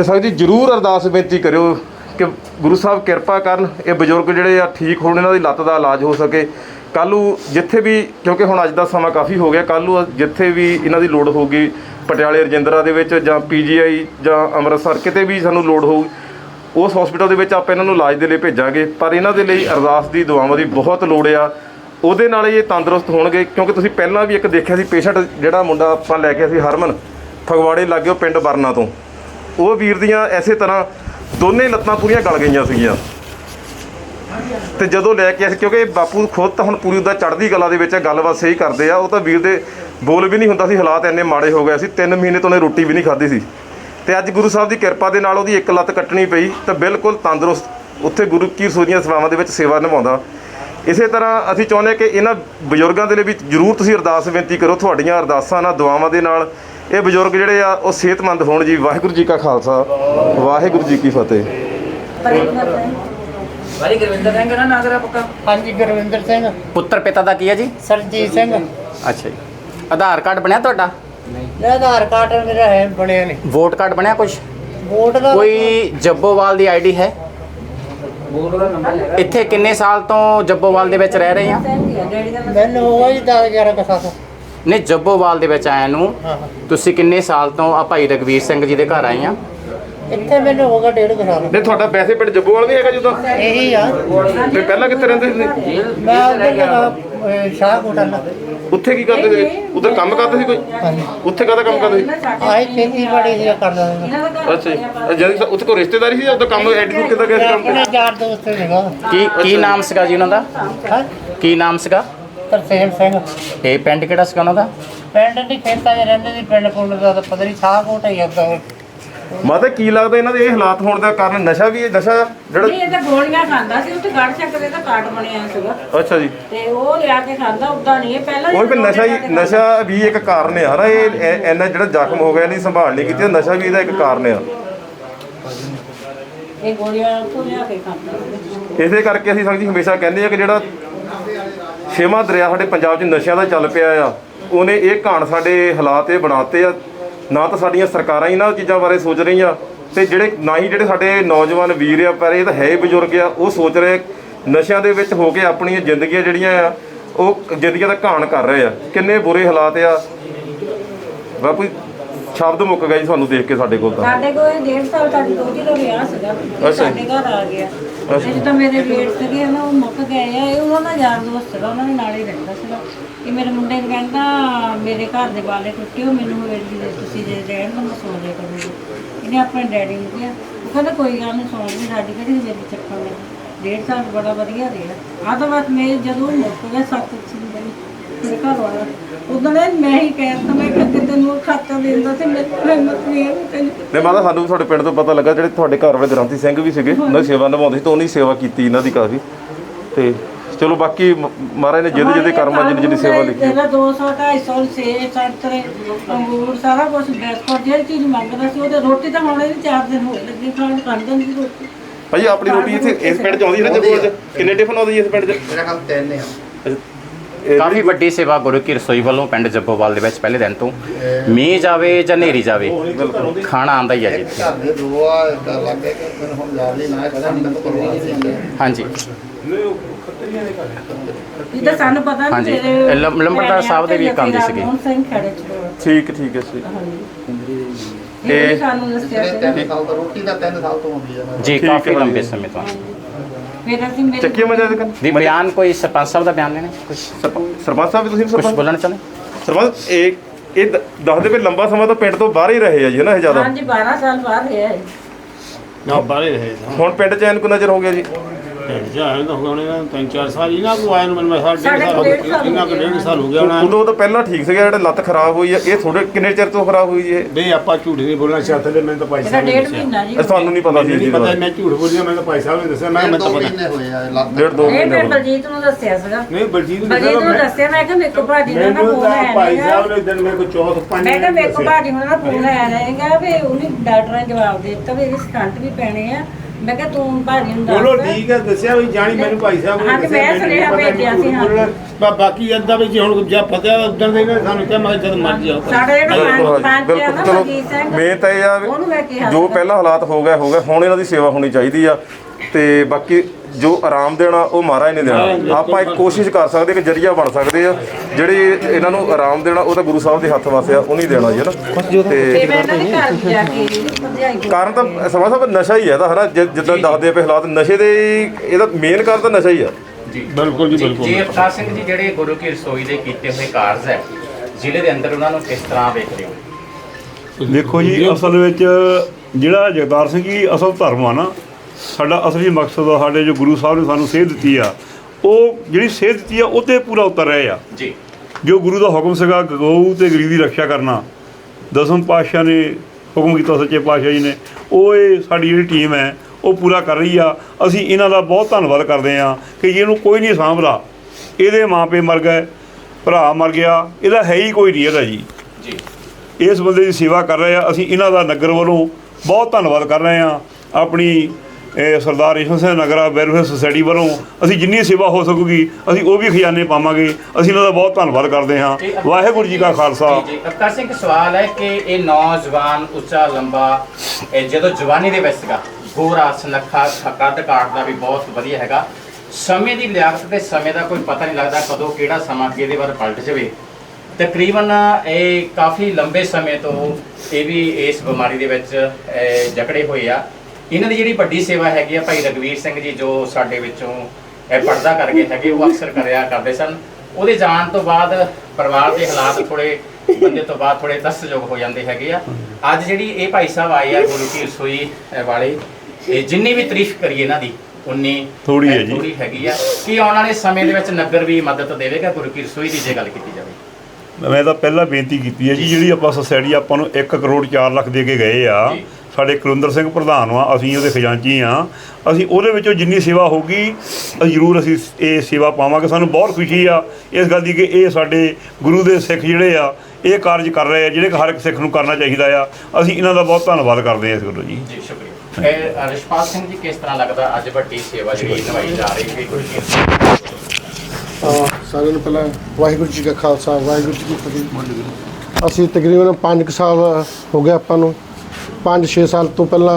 ਤੇ ਸੰਗਤ ਜੀ ਜਰੂਰ ਅਰਦਾਸ ਬੇਨਤੀ ਕਰਿਓ ਕਿ ਗੁਰੂ ਸਾਹਿਬ ਕਿਰਪਾ ਕਰਨ ਇਹ ਬਜ਼ੁਰਗ ਜਿਹੜੇ ਆ ਠੀਕ ਹੋਣ, ਇਹਨਾਂ ਦੀ ਲੱਤ ਦਾ ਇਲਾਜ ਹੋ ਸਕੇ। ਕੱਲ੍ਹ ਨੂੰ ਜਿੱਥੇ ਵੀ, ਕਿਉਂਕਿ ਹੁਣ ਅੱਜ ਦਾ ਸਮਾਂ ਕਾਫੀ ਹੋ ਗਿਆ, ਕੱਲ੍ਹ ਨੂੰ ਜਿੱਥੇ ਵੀ ਇਹਨਾਂ ਦੀ ਲੋੜ ਹੋਊਗੀ, ਪਟਿਆਲੇ, ਰਜਿੰਦਰਾ ਦੇ ਵਿੱਚ ਜਾਂ ਪੀਜੀਆਈ ਜਾਂ ਅੰਮ੍ਰਿਤਸਰ, ਕਿਤੇ ਵੀ ਸਾਨੂੰ ਲੋੜ ਹੋਊ, ਉਸ ਹਸਪੀਟਲ ਦੇ ਵਿੱਚ ਆਪਾਂ ਇਹਨਾਂ ਨੂੰ ਇਲਾਜ ਦੇ ਲਈ ਭੇਜਾਂਗੇ। ਪਰ ਇਹਨਾਂ ਦੇ ਲਈ ਅਰਦਾਸ ਦੀ, ਦੁਆਵਾਂ ਦੀ ਬਹੁਤ ਲੋੜ ਆ। ਉਹਦੇ ਨਾਲ ਹੀ ਇਹ ਤੰਦਰੁਸਤ ਹੋਣਗੇ, ਕਿਉਂਕਿ ਤੁਸੀਂ ਪਹਿਲਾਂ ਵੀ ਇੱਕ ਦੇਖਿਆ ਸੀ ਪੇਸ਼ੈਂਟ ਜਿਹੜਾ ਮੁੰਡਾ ਆਪਾਂ ਲੈ ਕੇ ਸੀ ਹਰਮਨ, ਫਗਵਾੜੇ ਲਾਗੇ ਉਹ ਪਿੰਡ ਬਰਨਾ ਤੋਂ। ਉਹ ਵੀਰ ਦੀਆਂ ਐਸੇ ਤਰ੍ਹਾਂ ਦੋਨੇ ਲੱਤਾਂ ਪੂਰੀਆਂ ਗਲ ਗਈਆਂ ਸੀਗੀਆਂ। ਤੇ ਜਦੋਂ ਲੈ ਕੇ ਅਸੀਂ ਕਿਉਂਕਿ ਬਾਪੂ ਖੁਦ ਤਾਂ ਹੁਣ ਪੂਰੀ ਉਹਦਾ ਚੜ੍ਹਦੀ ਕਲਾ ਦੇ ਵਿੱਚ ਗੱਲਬਾਤ ਸਹੀ ਕਰਦੇ ਆ। ਉਹ ਤਾਂ ਵੀਰ ਦੇ ਬੋਲ ਵੀ ਨਹੀਂ ਹੁੰਦਾ ਸੀ, ਹਾਲਾਤ ਇੰਨੇ ਮਾੜੇ ਹੋ ਗਏ ਸੀ। 3 ਮਹੀਨੇ ਤੋਂ ਉਹਨੇ ਰੋਟੀ ਵੀ ਨਹੀਂ ਖਾਧੀ ਸੀ। ਤੇ ਅੱਜ ਗੁਰੂ ਸਾਹਿਬ ਦੀ ਕਿਰਪਾ ਦੇ ਨਾਲ ਉਹਦੀ ਇੱਕ ਲੱਤ ਕੱਟਣੀ ਪਈ, ਤਾਂ ਬਿਲਕੁਲ ਤੰਦਰੁਸਤ ਉੱਥੇ ਗੁਰੂ ਕੀ ਰਸੋਈਆਂ ਸੇਵਾਵਾਂ ਦੇ ਵਿੱਚ ਸੇਵਾ ਨਿਭਾਉਂਦਾ। ਇਸੇ ਤਰ੍ਹਾਂ ਅਸੀਂ ਚਾਹੁੰਦੇ ਹਾਂ ਕਿ ਇਹਨਾਂ ਬਜ਼ੁਰਗਾਂ ਦੇ ਲਈ ਵੀ ਜਰੂਰ ਤੁਸੀਂ ਅਰਦਾਸ ਬੇਨਤੀ ਕਰੋ, ਤੁਹਾਡੀਆਂ ਅਰਦਾਸਾਂ ਨਾਲ, ਦੁਆਵਾਂ ਦੇ ਨਾਲ ਇਹ ਬਜ਼ੁਰਗ ਜਿਹੜੇ ਆ ਉਹ ਸਿਹਤਮੰਦ ਹੋਣ ਜੀ। ਵਾਹਿਗੁਰੂ ਜੀ ਕਾ ਖਾਲਸਾ ਵਾਹਿਗੁਰੂ ਜੀ ਕੀ ਫਤਿਹ। ਵਾਰੀ ਗੁਰਵਿੰਦਰ ਸਿੰਘ ਨਾ ਨਾਗਰਾ ਪੱਕਾ? ਹਾਂਜੀ ਗੁਰਵਿੰਦਰ ਸਿੰਘ। ਪੁੱਤਰ ਪਿਤਾ ਦਾ ਕੀ ਹੈ ਜੀ? ਸਰਜੀਤ ਸਿੰਘ। ਅੱਛਾ ਜੀ। ਆਧਾਰ ਕਾਰਡ ਬਣਿਆ ਤੁਹਾਡਾ? ਇਹ ਆਧਾਰ ਕਾਰਡ ਮੇਰਾ ਹੈ ਬਣਿਆ ਨਹੀਂ। ਵੋਟ ਕਾਰਡ ਬਣਿਆ ਕੁਝ ਵੋਟ ਦਾ ਕੋਈ ਜੱਬੋਵਾਲ ਦੀ ਆਈਡੀ ਹੈ? ਵੋਟ ਦਾ ਨੰਬਰ ਹੈਗਾ। ਇੱਥੇ ਕਿੰਨੇ ਸਾਲ ਤੋਂ ਜੱਬੋਵਾਲ ਦੇ ਵਿੱਚ ਰਹਿ ਰਹੇ ਆ? ਮੈਨੂੰ ਜੀ 10 11 ਦਾ ਨਹੀਂ ਜੱਬੋਵਾਲ ਦੇ ਵਿੱਚ ਆਇਆ ਨੂੰ। ਹਾਂ ਹਾਂ। ਤੁਸੀਂ ਕਿੰਨੇ ਸਾਲ ਤੋਂ ਆ ਭਾਈ ਰਗਵੀਰ ਸਿੰਘ ਜੀ ਦੇ ਘਰ ਆਏ ਆ? ਇੱਥੇ ਮੈਨੂੰ ਹੋਗਾ ਡੇਢ ਕੁ ਸਾਲ। ਨਹੀਂ ਤੁਹਾਡਾ ਵੈਸੇ ਪਿੰਡ ਜੱਬੋਵਾਲ ਨਹੀਂ ਹੈਗਾ ਜਦੋਂ? ਇਹੀ ਆ। ਤੇ ਪਹਿਲਾਂ ਕਿੱਥੇ ਰਹਿੰਦੇ ਸੀ? ਮੈਂ ਉਧਰ ਜਗਾ ਸ਼ਾਹ ਕੋਟਲ ਉੱਥੇ ਕੀ ਕਰਦੇ ਸੀ? ਉਧਰ ਕੰਮ ਕਰਦੇ ਸੀ ਕੋਈ? ਹਾਂਜੀ। ਉੱਥੇ ਕਾਹਦਾ ਕੰਮ ਕਰਦੇ ਸੀ? ਆਈ ਖੇਤੀ ਬੜੀ ਸੀ ਕਰਦਾ ਅੱਛਾ ਜੀ। ਜਦ ਉੱਥੇ ਕੋਈ ਰਿਸ਼ਤੇਦਾਰੀ ਸੀ ਜਾਂ ਉੱਧਰ ਕੰਮ ਐਡਮਿਟ ਕਿੱਦਾਂ ਗਿਆ ਸੀ ਕੰਮ? ਆਪਣੇ ਯਾਰ ਦੋਸਤ ਸੀਗਾ। ਕੀ ਕੀ ਨਾਮ ਸੀਗਾ ਜੀ ਉਹਨਾਂ ਦਾ? ਹਾਂ? ਕੀ ਨਾਮ ਸੀਗਾ? ਤਰਸੇਮ ਸਿੰਘ। ਇਹ ਪਿੰਡ ਕਿਹੜਾ ਸੀਗਾ ਉਹਨਾਂ ਦਾ? ਪਿੰਡ ਦੀ ਖੇਤਾਂ 'ਚ ਰਹਿੰਦੇ ਸੀ ਪਿੰਡ ਪੁੰਡ ਦਾ ਤਾਂ ਪਤਾ ਨਹੀਂ ਸ਼ਾਹ ਕੋਟ ਹੀ ਅੱਗਾ। ਮਾਤਾ ਕੀ ਲੱਗਦਾ ਇਹਨਾਂ ਦੇ ਇਹ ਹਾਲਾਤ ਹੋਣ ਦਾ ਕਾਰਨ ਨਸ਼ਾ ਵੀ ਹੈ ਨਸ਼ਾ ਜਿਹੜਾ ਨਹੀਂ ਇਹ ਤਾਂ ਗੋਲੀਆਂ ਖਾਂਦਾ ਸੀ ਉੱਥੇ ਗੜ ਚੱਕ ਦੇ ਤਾਂ ਕਾਰਡ ਬਣਿਆ ਸੀਗਾ। ਅੱਛਾ ਜੀ। ਤੇ ਉਹ ਲਿਆ ਕੇ ਖਾਂਦਾ ਉਦਾਂ ਨਹੀਂ ਇਹ ਪਹਿਲਾਂ ਉਹ ਵੀ ਨਸ਼ਾ ਹੀ ਨਸ਼ਾ ਵੀ ਇੱਕ ਕਾਰਨ ਹੈ ਨਾ ਇਹ ਇਹ- ਜਿਹੜਾ ਜ਼ਖਮ ਹੋ ਗਿਆ ਨਹੀਂ ਸੰਭਾਲ ਨਹੀਂ ਕੀਤੀ ਨਸ਼ਾ ਵੀ ਇਹਦਾ ਇੱਕ ਕਾਰਨ ਆ। ਇਹ ਗੋਲੀਆਂ ਉੱਥੋਂ ਲਿਆ ਕੇ ਖਾਂਦਾ ਸੀ। ਇਸੇ ਕਰਕੇ ਅਸੀਂ ਸੰਗ ਜੀ ਹਮੇਸ਼ਾ ਕਹਿੰਦੇ ਆ ਕਿ ਜਿਹੜਾ ਛੇਵਾਂ ਦਰਿਆ ਸਾਡੇ ਪੰਜਾਬ 'ਚ ਨਸ਼ਿਆਂ ਦਾ ਚੱਲ ਪਿਆ ਆ। ਉਹਨੇ ਇਹ ਘਾਣ ਸਾਡੇ ਹਾਲਾਤ ਇਹ ਬਣਾਤੇ ਆ। ਨਾ ਤਾਂ ਸਾਡੀਆਂ ਸਰਕਾਰਾਂ ਹੀ ਇਹਨਾਂ ਚੀਜ਼ਾਂ ਬਾਰੇ ਸੋਚ ਰਹੀਆਂ ਤੇ ਜਿਹੜੇ ਨਾ ਹੀ ਜਿਹੜੇ ਸਾਡੇ ਨੌਜਵਾਨ ਵੀਰ ਆ ਪਰ ਇਹ ਤਾਂ ਹੈ ਹੀ ਬਜ਼ੁਰਗ ਆ ਉਹ ਸੋਚ ਰਹੇ ਨਸ਼ਿਆਂ ਦੇ ਵਿੱਚ ਹੋ ਕੇ ਆਪਣੀਆਂ ਜ਼ਿੰਦਗੀਆਂ ਜਿਹੜੀਆਂ ਆ ਉਹ ਜ਼ਿੰਦਗੀਆਂ ਦਾ ਘਾਣ ਕਰ ਰਹੇ ਆ। ਕਿੰਨੇ ਬੁਰੇ ਹਾਲਾਤ ਆ। ਬਾਪੂ ਸ਼ਬਦ ਮੁੱਕ ਗਿਆ ਜੀ ਤੁਹਾਨੂੰ ਦੇਖ ਕੇ ਸਾਡੇ ਕੋਲ ਤਾਂ। ਸਾਡੇ ਕੋਲ ਇਹ ਡੇਢ ਸਾਲ ਸਾਡੀ ਦੋਤੀ ਦਾ ਵਿਆਹ ਸੀਗਾ। ਸਾਡੇ ਘਰ ਆ ਗਿਆ। ਤੇ ਜਦੋਂ ਮੇਰੇ ਰੇਟ ਸੀਗੇ ਨਾ, ਉਹ ਮੁੱਕ ਗਏ ਆ, ਇਹ ਉਹਨਾਂ ਦਾ ਯਾਰ ਦੋਸਤ ਸੀਗਾ, ਉਹਨਾਂ ਦੇ ਨਾਲ ਹੀ ਰਹਿੰਦਾ ਸੀਗਾ। ਕਿ ਮੇਰੇ ਮੁੰਡੇ ਨੂੰ ਕਹਿੰਦਾ, ਮੇਰੇ ਘਰ ਦੇ ਬਾਲੇ ਟੁੱਟੇ ਹੋ, ਮੈਨੂੰ ਹੋਏ ਜੀ ਤੁਸੀਂ ਜੇ ਰਹਿਣ ਤਾਂ ਮੈਂ ਸੌ ਜਾਇਆ ਕਰੂੰਗੀ ਇਹਨੇ ਆਪਣੇ ਡੈਡੀ ਨੂੰ ਕਿਹਾ, ਉਹ ਕਹਿੰਦਾ, ਕੋਈ ਗੱਲ ਨਹੀਂ ਸੌਂ ਜੀ ਸਾਡੀ ਕਿਹੜੀ ਮੇਰੀ ਚੱਕਰ ਲੱਗੀ ਡੇਢ ਸਾਲ ਬੜਾ ਵਧੀਆ ਰਿਹਾ। ਆ ਤਾਂ ਬਸ ਮੈਂ ਜਦੋਂ ਮੁੱਕ ਗਿਆ ਸੱਤ ਸਿੰਦਰ ਮੇਰੇ ਘਰ ਵਾਲਾ। ਉਦੋਂ ਮੈਂ ਹੀ ਕਹਿਤਾ ਮੈਂ ਕਿ ਕਿਤੇ ਨੂੰ ਖਾਤਾ ਦਿੰਦਾ ਤੇ ਮੈਂ ਹਿੰਮਤ ਨਹੀਂ ਹੈ ਤੈਨੂੰ ਨੇ ਮਾਤਾ ਸਾਨੂੰ ਵੀ ਤੁਹਾਡੇ ਪਿੰਡ ਤੋਂ ਪਤਾ ਲੱਗਾ ਜਿਹੜੇ ਤੁਹਾਡੇ ਘਰ ਵਾਲੇ ਗ੍ਰੰਥੀ ਸਿੰਘ ਵੀ ਸੀਗੇ ਉਹਨਾਂ ਦੀ ਸੇਵਾ ਨਿਭਾਉਂਦੇ ਸੀ ਤਾਂ ਉਹਨੇ ਸੇਵਾ ਕੀਤੀ ਇਹਨਾਂ ਦੀ ਕਾਫੀ। ਤੇ ਚਲੋ ਬਾਕੀ ਮ- ਮਹਾਰਾਜ ਨੇ ਜਿਹਦੇ ਜਿਹਦੇ ਕਰਮਾਂ ਜਿੰਨੀ ਜਿੰਨੀ ਸੇਵਾ ਲਿਖੀ ਇਹਦਾ 200 250 ਸੇ ਸੰਤਰੇ ਅੰਗੂਰ ਸਾਰਾ ਕੁਝ ਬਿਸਕੁਟ ਜਿਹੜੀ ਚੀਜ਼ ਮੰਗਦਾ ਸੀ ਉਹਦੇ ਰੋਟੀ ਤਾਂ ਹੁਣ ਇਹਦੀ ਚਾਰ ਦਿਨ ਹੋਏ ਲੱਗੇ ਖਾਣ ਖਾਣ ਦੀ ਰੋਟੀ। ਭਾਈ ਆਪਣੀ ਰੋਟੀ ਇੱਥੇ ਇਸ ਪਿੰਡ ਚ ਆਉਂਦੀ ਹੈ ਨਾ ਜੱਬੋਲ ਚ ਕਿੰਨੇ ਟਿਫਨ ਆਉਂਦੇ ਜੀ ਇਸ ਪਿੰਡ ਚ? ਮੇਰਾ ਖਿਆਲ ਤਿੰਨ ਆ। ਇਹ ਕਾਫੀ ਵੱਡੀ ਸੇਵਾ ਗੁਰੂ ਕੀ ਰਸੋਈ ਵੱਲੋਂ ਪਿੰਡ ਜੱਬੋਵਾਲ ਦੇ ਵਿੱਚ ਪਹਿਲੇ ਦਿਨ ਤੋਂ। ਮੀਂਹ ਜਾਵੇ ਜਾਂ ਹਨੇਰੀ ਜਾਵੇ ਖਾਣਾ ਆਂਦਾ ਹੀ ਹੈ ਜੀ ਇੱਥੇ। ਆ ਤਾਂ ਨਹੀਂ ਹਾਂਜੀ। ਜਿੱਦਾਂ ਸਾਨੂੰ ਪਤਾ ਨਹੀਂ ਹਾਂਜੀ। ਤੇਰੇ ਇਹ ਲੰਬ- ਲੰਬੜਦਾਰ ਸਾਹਿਬ ਦੇ ਵੀ ਇੱਕ ਆਉਂਦੀ ਸੀਗੀ। ਮੋਹਨ ਸਿੰਘ ਖੜੇ ਚ। ਠੀਕ ਠੀਕ ਹੈ ਸੀ ਇਹ ਸਾਨੂੰ ਦੱਸਿਆ ਸੀ ਰੋਟੀ ਦਾ ਤਿੰਨ ਸਾਲ ਤੋਂ ਆਉਂਦੀ ਆ। ਨਾ ਜੀ ਠੀਕ ਕਾਫੀ ਹੈ ਜੀ। ਲੰਬੇ ਸਮੇਂ ਤੋਂ। ਫਿਰ ਅਸੀਂ ਮੇਰੇ ਚੱਕੀ ਮਜਾ ਦੇ ਦੀ ਬਿਆਨ ਕੋਈ ਸਰਪੰਚ ਸਾਹਿਬ ਦਾ ਬਿਆਨ ਲੈਣਾ? ਕੁਝ ਸਰਪੰਚ ਸਾਹਿਬ ਵੀ ਤੁਸੀਂ ਕੁਝ ਸਰਪੰਚ ਬੋਲਣਾ ਚਾਹੁੰਦੇ? ਸਰਪੰਚ ਇਹ ਇਹ ਦ- ਦੱਸਦੇ ਵੀ ਲੰਬਾ ਸਮਾਂ ਤੋਂ ਪਿੰਡ ਤੋਂ ਬਾਹਰ ਹੀ ਰਹੇ ਆ ਜੀ ਹਨਾ ਇਹ ਜ਼ਿਆਦਾ? ਹਾਂਜੀ 12 ਸਾਲ ਬਾਅਦ ਰਿਹਾ ਹੈ ਨਾ ਬਾਰੇ ਰਹੇ ਤਾਂ ਹੁਣ ਪਿੰਡ ਚ ਐਨ ਕੋ ਨਜ਼ਰ ਹੋ ਗਿਆ ਜੀ? ਢਿੱਡ ਜਾ ਆਇਆ ਤਾਂ ਹੋ ਗਏ ਨੇ ਤਿੰਨ ਚਾਰ ਸਾਲ ਇਹਨਾਂ ਕੋ ਆਇਆ ਨੂੰ ਮੈਨੂੰ ਮੈਂ ਸਾਡੇ ਡੇਢ ਸਾਲ ਹੋ ਗਿਆ ਇਹਨਾਂ ਕੋ ਡੇਢ ਸਾਲ ਹੋ ਗਿਆ ਉਹਨਾਂ ਉਦੋਂ ਤਾਂ ਪਹਿਲਾਂ ਠੀਕ ਸੀਗਾ ਜਿਹੜਾ ਲੱਤ ਖਰਾਬ ਹੋਈ ਆ ਇਹ ਥੋੜੇ ਕਿੰਨੇ ਚਿਰ ਤੋਂ ਖਰਾਬ ਹੋਈ ਇਹ ਬਈ ਆਪਾਂ ਝੂਠ ਨਹੀਂ ਬੋਲਣਾ ਚਾਹਤੇ ਮੈਂ ਤਾਂ ਭਾਈ ਇਹਦਾ ਸਾਹਿਬ ਨੇ ਡੇਢ ਦੱਸਿਆ। ਮਹੀਨਾ ਜੀ। ਇਹ ਤੁਹਾਨੂੰ ਨਹੀਂ ਪਤਾ ਸੀ ਮੈਨੂੰ ਨਹੀਂ ਪਤਾ ਮੈਂ ਝੂਠ ਬੋਲਿਆ ਮੈਂ ਤਾਂ ਭਾਈ ਸਾਹਿਬ ਨੇ ਦੱਸਿਆ ਮੈਂ ਮੈਨੂੰ ਤਾਂ ਪਤਾ। ਹੋਏ ਆ ਲੱਤ ਡੇਢ ਦੋ ਇਹ ਮਹੀਨੇ ਮੈਂ ਹੋ ਗਏ। ਬਲਜੀਤ ਨੂੰ ਦੱਸਿਆ ਸੀਗਾ। ਨਹੀਂ ਬਲਜੀਤ ਨੇ ਬਲਜੀਤ ਨੂੰ ਦੱਸਿਆ ਮੈਂ ਕਿਹਾ ਮੇਰੇ ਕੋਲ ਭਾਜੀ ਦਾ ਨਾ ਮੈਨੂੰ ਫੋਨ ਤਾਂ ਆਇਆ ਭਾਈ ਹੈਗਾ। ਸਾਹਿਬ ਨੇ ਦਿਨ ਮੇਰੇ ਕੋ ਚੌਥ ਪੰਜ ਮੈਂ ਕਿਹਾ ਮੇਰੇ ਦੱਸਿਆ। ਭਾਜੀ ਦਾ ਫੋਨ ਆਇਆ ਰਹੇਗਾ ਵੀ ਉਹਨੇ ਡਾਕਟਰਾਂ ਨੇ ਜਵਾਬ ਦੇ ਦਿੱਤਾ ਵੀ ਇਹਦੇ ਸਟੰਟ ਵੀ ਪੈਣੇ ਆ। ਮੈਂ ਕਿਹਾ ਤੂੰ ਭਾਜੀ ਨੂੰ ਬੋਲੋ ਦੱਸ ਠੀਕ ਹੈ ਦੱਸਿਆ ਵੀ ਜਾਣੀ ਮੈਨੂੰ ਭਾਈ ਸਾਹਿਬ ਨੇ ਹਾਂਜੀ, ਮੈਂ ਮੈਨੂੰ ਸੁਨੇਹਾ ਪਤਾ, ਮੈਂ ਭੇਜਿਆ ਸੀ, ਬੋਲਣਾ। ਬਾ- ਬਾਕੀ ਅੱਧਾ ਵੀ ਜੇ ਹੁਣ ਜਾਂ ਪਤਾ ਉਦੋਂ ਦੇ ਨੇ ਸਾਨੂੰ ਕਿਹਾ ਮੈਂ ਕਿਹਾ ਜਦ ਮਰਜ਼ੀ ਆਓ। ਸਾਡਾ ਜਿਹੜਾ ਬਿਲਕੁਲ ਪੰਜ ਹਾਂਜੀ, ਪੰਜ ਆ ਬਿਲਕੁਲ ਨਾ ਚਲੋ ਬਲਜੀਤ ਸਿੰਘ ਮੇਨ ਤਾਂ ਇਹ ਆ ਵੀ ਉਹਨੂੰ ਮੈਂ ਕਿਹਾ ਜੋ ਸੀਗਾ। ਪਹਿਲਾਂ ਹਾਲਾਤ ਹੋ ਗਏ ਹੋ ਗਏ ਹੁਣ ਇਹਨਾਂ ਦੀ ਸੇਵਾ ਹੋਣੀ ਚਾਹੀਦੀ ਆ। ਤੇ ਬਾਕੀ ਜੋ ਆਰਾਮ ਦੇਣਾ ਉਹ ਮਹਾਰਾਜ ਨੇ ਦੇਣਾ। ਆਪਾਂ ਇੱਕ ਕੋਸ਼ਿਸ਼ ਕਰ ਸਕਦੇ ਕਿ ਜਰੀਆ ਬਣ ਸਕਦੇ ਆ। ਜਿਹੜੇ ਇਹਨਾਂ ਨੂੰ ਆਰਾਮ ਦੇਣਾ ਉਹ ਤਾਂ ਗੁਰੂ ਸਾਹਿਬ ਦੇ ਹੱਥ ਵਾਸਿਆ ਉਹ ਨਹੀਂ ਦੇਣਾ ਜੀ ਹਨਾ ਤੇ ਜਾ ਕਾਰਨ ਤਾਂ ਸਮਾਂ ਸਾਹਿਬ ਨਸ਼ਾ ਹੀ ਹੈ ਇਹਦਾ ਹਨਾ ਜਿ- ਜਿੱਦਾਂ ਦੱਸਦੇ ਪਏ ਹਾਲਾਤ ਨਸ਼ੇ ਦੇ ਇਹਦਾ ਮੇਨ ਕਾਰਨ ਤਾਂ ਨਸ਼ਾ ਹੀ ਆ। ਬਿਲਕੁਲ ਜੀ ਬਿਲਕੁਲ। ਜੀ ਅਵਤਾਰ ਸਿੰਘ ਜੀ ਜਿਹੜੇ ਗੁਰੂ ਕੀ ਰਸੋਈ ਦੇ ਕੀਤੇ ਹੋਏ ਕਾਰਜ ਹੈ ਜ਼ਿਲ੍ਹੇ ਦੇ ਅੰਦਰ ਉਹਨਾਂ ਨੂੰ ਕਿਸ ਤਰ੍ਹਾਂ ਵੇਖਦੇ ਹੋ? ਦੇਖੋ ਜੀ। ਅਸਲ ਵਿੱਚ ਜਿਹੜਾ ਜਗਤਾਰ ਸਿੰਘ ਜੀ ਅਸਲ ਧਰਮ ਆ ਨਾ ਸਾਡਾ ਅਸਲੀ ਮਕਸਦ ਆ ਸਾਡੇ ਜੋ ਗੁਰੂ ਸਾਹਿਬ ਨੇ ਸਾਨੂੰ ਸੇਧ ਦਿੱਤੀ ਆ ਉਹ ਜਿਹੜੀ ਸੇਧ ਦਿੱਤੀ ਆ ਉਹ ਤੇ ਪੂਰਾ ਉਤਰ ਰਹੇ ਆ। ਜੀ। ਜੋ ਗੁਰੂ ਦਾ ਹੁਕਮ ਸੀਗਾ ਗਊ ਤੇ ਗਰੀਬ ਦੀ ਰੱਖਿਆ ਕਰਨਾ ਦਸਮ ਪਾਤਸ਼ਾਹ ਨੇ ਹੁਕਮ ਕੀਤਾ ਸੱਚੇ ਪਾਤਸ਼ਾਹ ਜੀ ਨੇ ਉਹ ਇਹ ਸਾਡੀ ਜਿਹੜੀ ਟੀਮ ਹੈ ਉਹ ਪੂਰਾ ਕਰ ਰਹੀ ਆ। ਅਸੀਂ ਇਹਨਾਂ ਦਾ ਬਹੁਤ ਧੰਨਵਾਦ ਕਰਦੇ ਆ ਕਿ ਜਿਹਨੂੰ ਕੋਈ ਨਹੀਂ ਸਾਂਭਦਾ। ਇਹਦੇ ਮਾਪੇ ਮਰ ਗਏ ਭਰਾ ਮਰ ਗਿਆ ਇਹਦਾ ਹੈ ਹੀ ਕੋਈ ਨਹੀਂ ਇਹਦਾ ਜੀ। ਜੀ। ਇਸ ਬੰਦੇ ਦੀ ਸੇਵਾ ਕਰ ਰਹੇ ਆ। ਅਸੀਂ ਇਹਨਾਂ ਦਾ ਨਗਰ ਵੱਲੋਂ ਬਹੁਤ ਧੰਨਵਾਦ ਕਰ ਰਹੇ ਆ। ਆਪਣੀ ਇਹ ਸਰਦਾਰ ਈਸ਼ਵਰ ਸਿੰਘ ਨਗਰਾ ਵੈਲਫੇਅਰ ਸੁਸਾਇਟੀ ਵੱਲੋਂ ਅਸੀਂ ਜਿੰਨੀ ਸੇਵਾ ਹੋ ਸਕੂਗੀ ਅਸੀਂ ਉਹ ਵੀ ਖਜ਼ਾਨੇ ਪਾਵਾਂਗੇ। ਅਸੀਂ ਇਹਨਾਂ ਦਾ ਬਹੁਤ ਧੰਨਵਾਦ ਕਰਦੇ ਹਾਂ। ਵਾਹਿਗੁਰੂ ਜੀ ਕਾ ਖਾਲਸਾ। ਜੀ ਅਵਤਾਰ ਸਿੰਘ ਸਵਾਲ ਹੈ ਕਿ ਇਹ ਨੌਜਵਾਨ ਉੱਚਾ ਲੰਬਾ ਇਹ ਜਦੋਂ ਜਵਾਨੀ ਦੇ ਵਿੱਚ ਸੀਗਾ ਗੋਰਾ ਸੁਨੱਖਾ ਕੱਦ ਕਾਟ ਦਾ ਵੀ ਬਹੁਤ ਵਧੀਆ ਹੈਗਾ। ਸਮੇਂ ਦੀ ਲਿਆਕਤ ਤੇ ਸਮੇਂ ਦਾ ਕੋਈ ਪਤਾ ਨਹੀਂ ਲੱਗਦਾ ਕਦੋਂ ਕਿਹੜਾ ਸਮਾਂ ਕਿਹਦੇ ਬਾਰੇ ਪਲਟ ਜਾਵੇ। ਤਕਰੀਬਨ ਇਹ ਕਾਫੀ ਲੰਬੇ ਸਮੇਂ ਤੋਂ ਇਹ ਵੀ ਇਸ ਬਿਮਾਰੀ ਦੇ ਵਿੱਚ ਜਕੜੇ ਹੋਏ ਆ। ਇਹਨਾਂ ਦੀ ਜਿਹੜੀ ਵੱਡੀ ਸੇਵਾ ਹੈਗੀ ਆ ਭਾਈ ਰਗਵੀਰ ਸਿੰਘ ਜੀ ਜੋ ਸਾਡੇ ਵਿੱਚੋਂ ਇਹ ਪਰਦਾ ਕਰਕੇ ਹੈਗੇ ਉਹ ਅਕਸਰ ਕਰਿਆ ਕਰਦੇ ਸਨ ਉਹਦੇ ਜਾਣ ਤੋਂ ਬਾਅਦ ਪਰਿਵਾਰ ਦੇ ਹਾਲਾਤ ਥੋੜੇ ਬੰਦੇ ਤੋਂ ਬਾਅਦ ਥੋੜੇ ਤਸਯੋਗ ਹੋ ਜਾਂਦੇ ਹੈਗੇ ਆ ਅੱਜ ਜਿਹੜੀ ਇਹ ਭਾਈ ਸਾਹਿਬ ਆਏ ਆ ਗੁਰੂ ਕੀ ਰਸੋਈ ਵਾਲੇ ਇਹ ਜਿੰਨੀ ਵੀ ਤਾਰੀਫ ਕਰੀਏ ਇਹਨਾਂ ਦੀ ਉਨੀ ਥੋੜ੍ਹੀ ਹੈ ਜੀ। ਥੋੜ੍ਹੀ ਹੈਗੀ ਆ ਕਿ ਆਉਣ ਵਾਲੇ ਸਮੇਂ ਦੇ ਵਿੱਚ ਨਗਰ ਵੀ ਮਦਦ ਦੇਵੇਗਾ ਗੁਰੂ ਕੀ ਰਸੋਈ ਦੀ ਜੇ ਗੱਲ ਕੀਤੀ ਜਾਵੇ ਮੈਂ ਤਾਂ ਪਹਿਲਾਂ ਬੇਨਤੀ ਕੀਤੀ ਹੈ ਜੀ ਜਿਹੜੀ ਆਪਾਂ ਸੁਸਾਇਟੀ ਆਪਾਂ ਨੂੰ 1 ਕਰੋੜ 4 ਲੱਖ ਦੇ ਕੇ ਗਏ ਆ। ਸਾਡੇ ਕੁਲਵਿੰਦਰ ਸਿੰਘ ਪ੍ਰਧਾਨ ਆ ਅਸੀਂ ਉਹਦੇ ਖਜ਼ਾਨਚੀ ਆ। ਅਸੀਂ ਉਹਦੇ ਵਿੱਚੋਂ ਜਿੰਨੀ ਸੇਵਾ ਹੋਊਗੀ ਅਸੀਂ ਜ਼ਰੂਰ ਅਸੀਂ ਇਹ ਸੇਵਾ ਪਾਵਾਂਗੇ। ਸਾਨੂੰ ਬਹੁਤ ਖੁਸ਼ੀ ਆ ਇਸ ਗੱਲ ਦੀ ਕਿ ਇਹ ਸਾਡੇ ਗੁਰੂ ਦੇ ਸਿੱਖ ਜਿਹੜੇ ਆ ਇਹ ਕਾਰਜ ਕਰ ਰਹੇ ਆ ਜਿਹੜੇ ਕਿ ਹਰ ਇੱਕ ਸਿੱਖ ਨੂੰ ਕਰਨਾ ਚਾਹੀਦਾ ਆ। ਅਸੀਂ ਇਹਨਾਂ ਦਾ ਬਹੁਤ ਧੰਨਵਾਦ ਕਰਦੇ ਹਾਂ ਇਸ ਗੱਲੋਂ ਜੀ। ਜੀ ਸ਼ੁਕਰੀਆ। ਇਹ ਰਿਸ਼ਪਾਲ ਸਿੰਘ ਜੀ ਕਿਸ ਤਰ੍ਹਾਂ ਲੱਗਦਾ ਅੱਜ ਵੱਡੀ ਸੇਵਾ ਜਿਹੜੀ ਨਿਭਾਈ ਜਾ ਰਹੀ ਹੈ? ਗੁਰੂ ਕੀ ਰਸੋਈ ਅਹ ਸਾਰਿਆਂ ਨੂੰ ਪਹਿਲਾਂ ਵਾਹਿਗੁਰੂ ਜੀ ਕਾ ਖਾਲਸਾ ਵਾਹਿਗੁਰੂ ਜੀ ਕੀ ਫਤਿਹ। ਅਸੀਂ ਤਕਰੀਬਨ 5 ਸਾਲ ਹੋ ਗਏ ਆਪਾਂ ਨੂੰ। 5-6 ਸਾਲ ਤੋਂ ਪਹਿਲਾਂ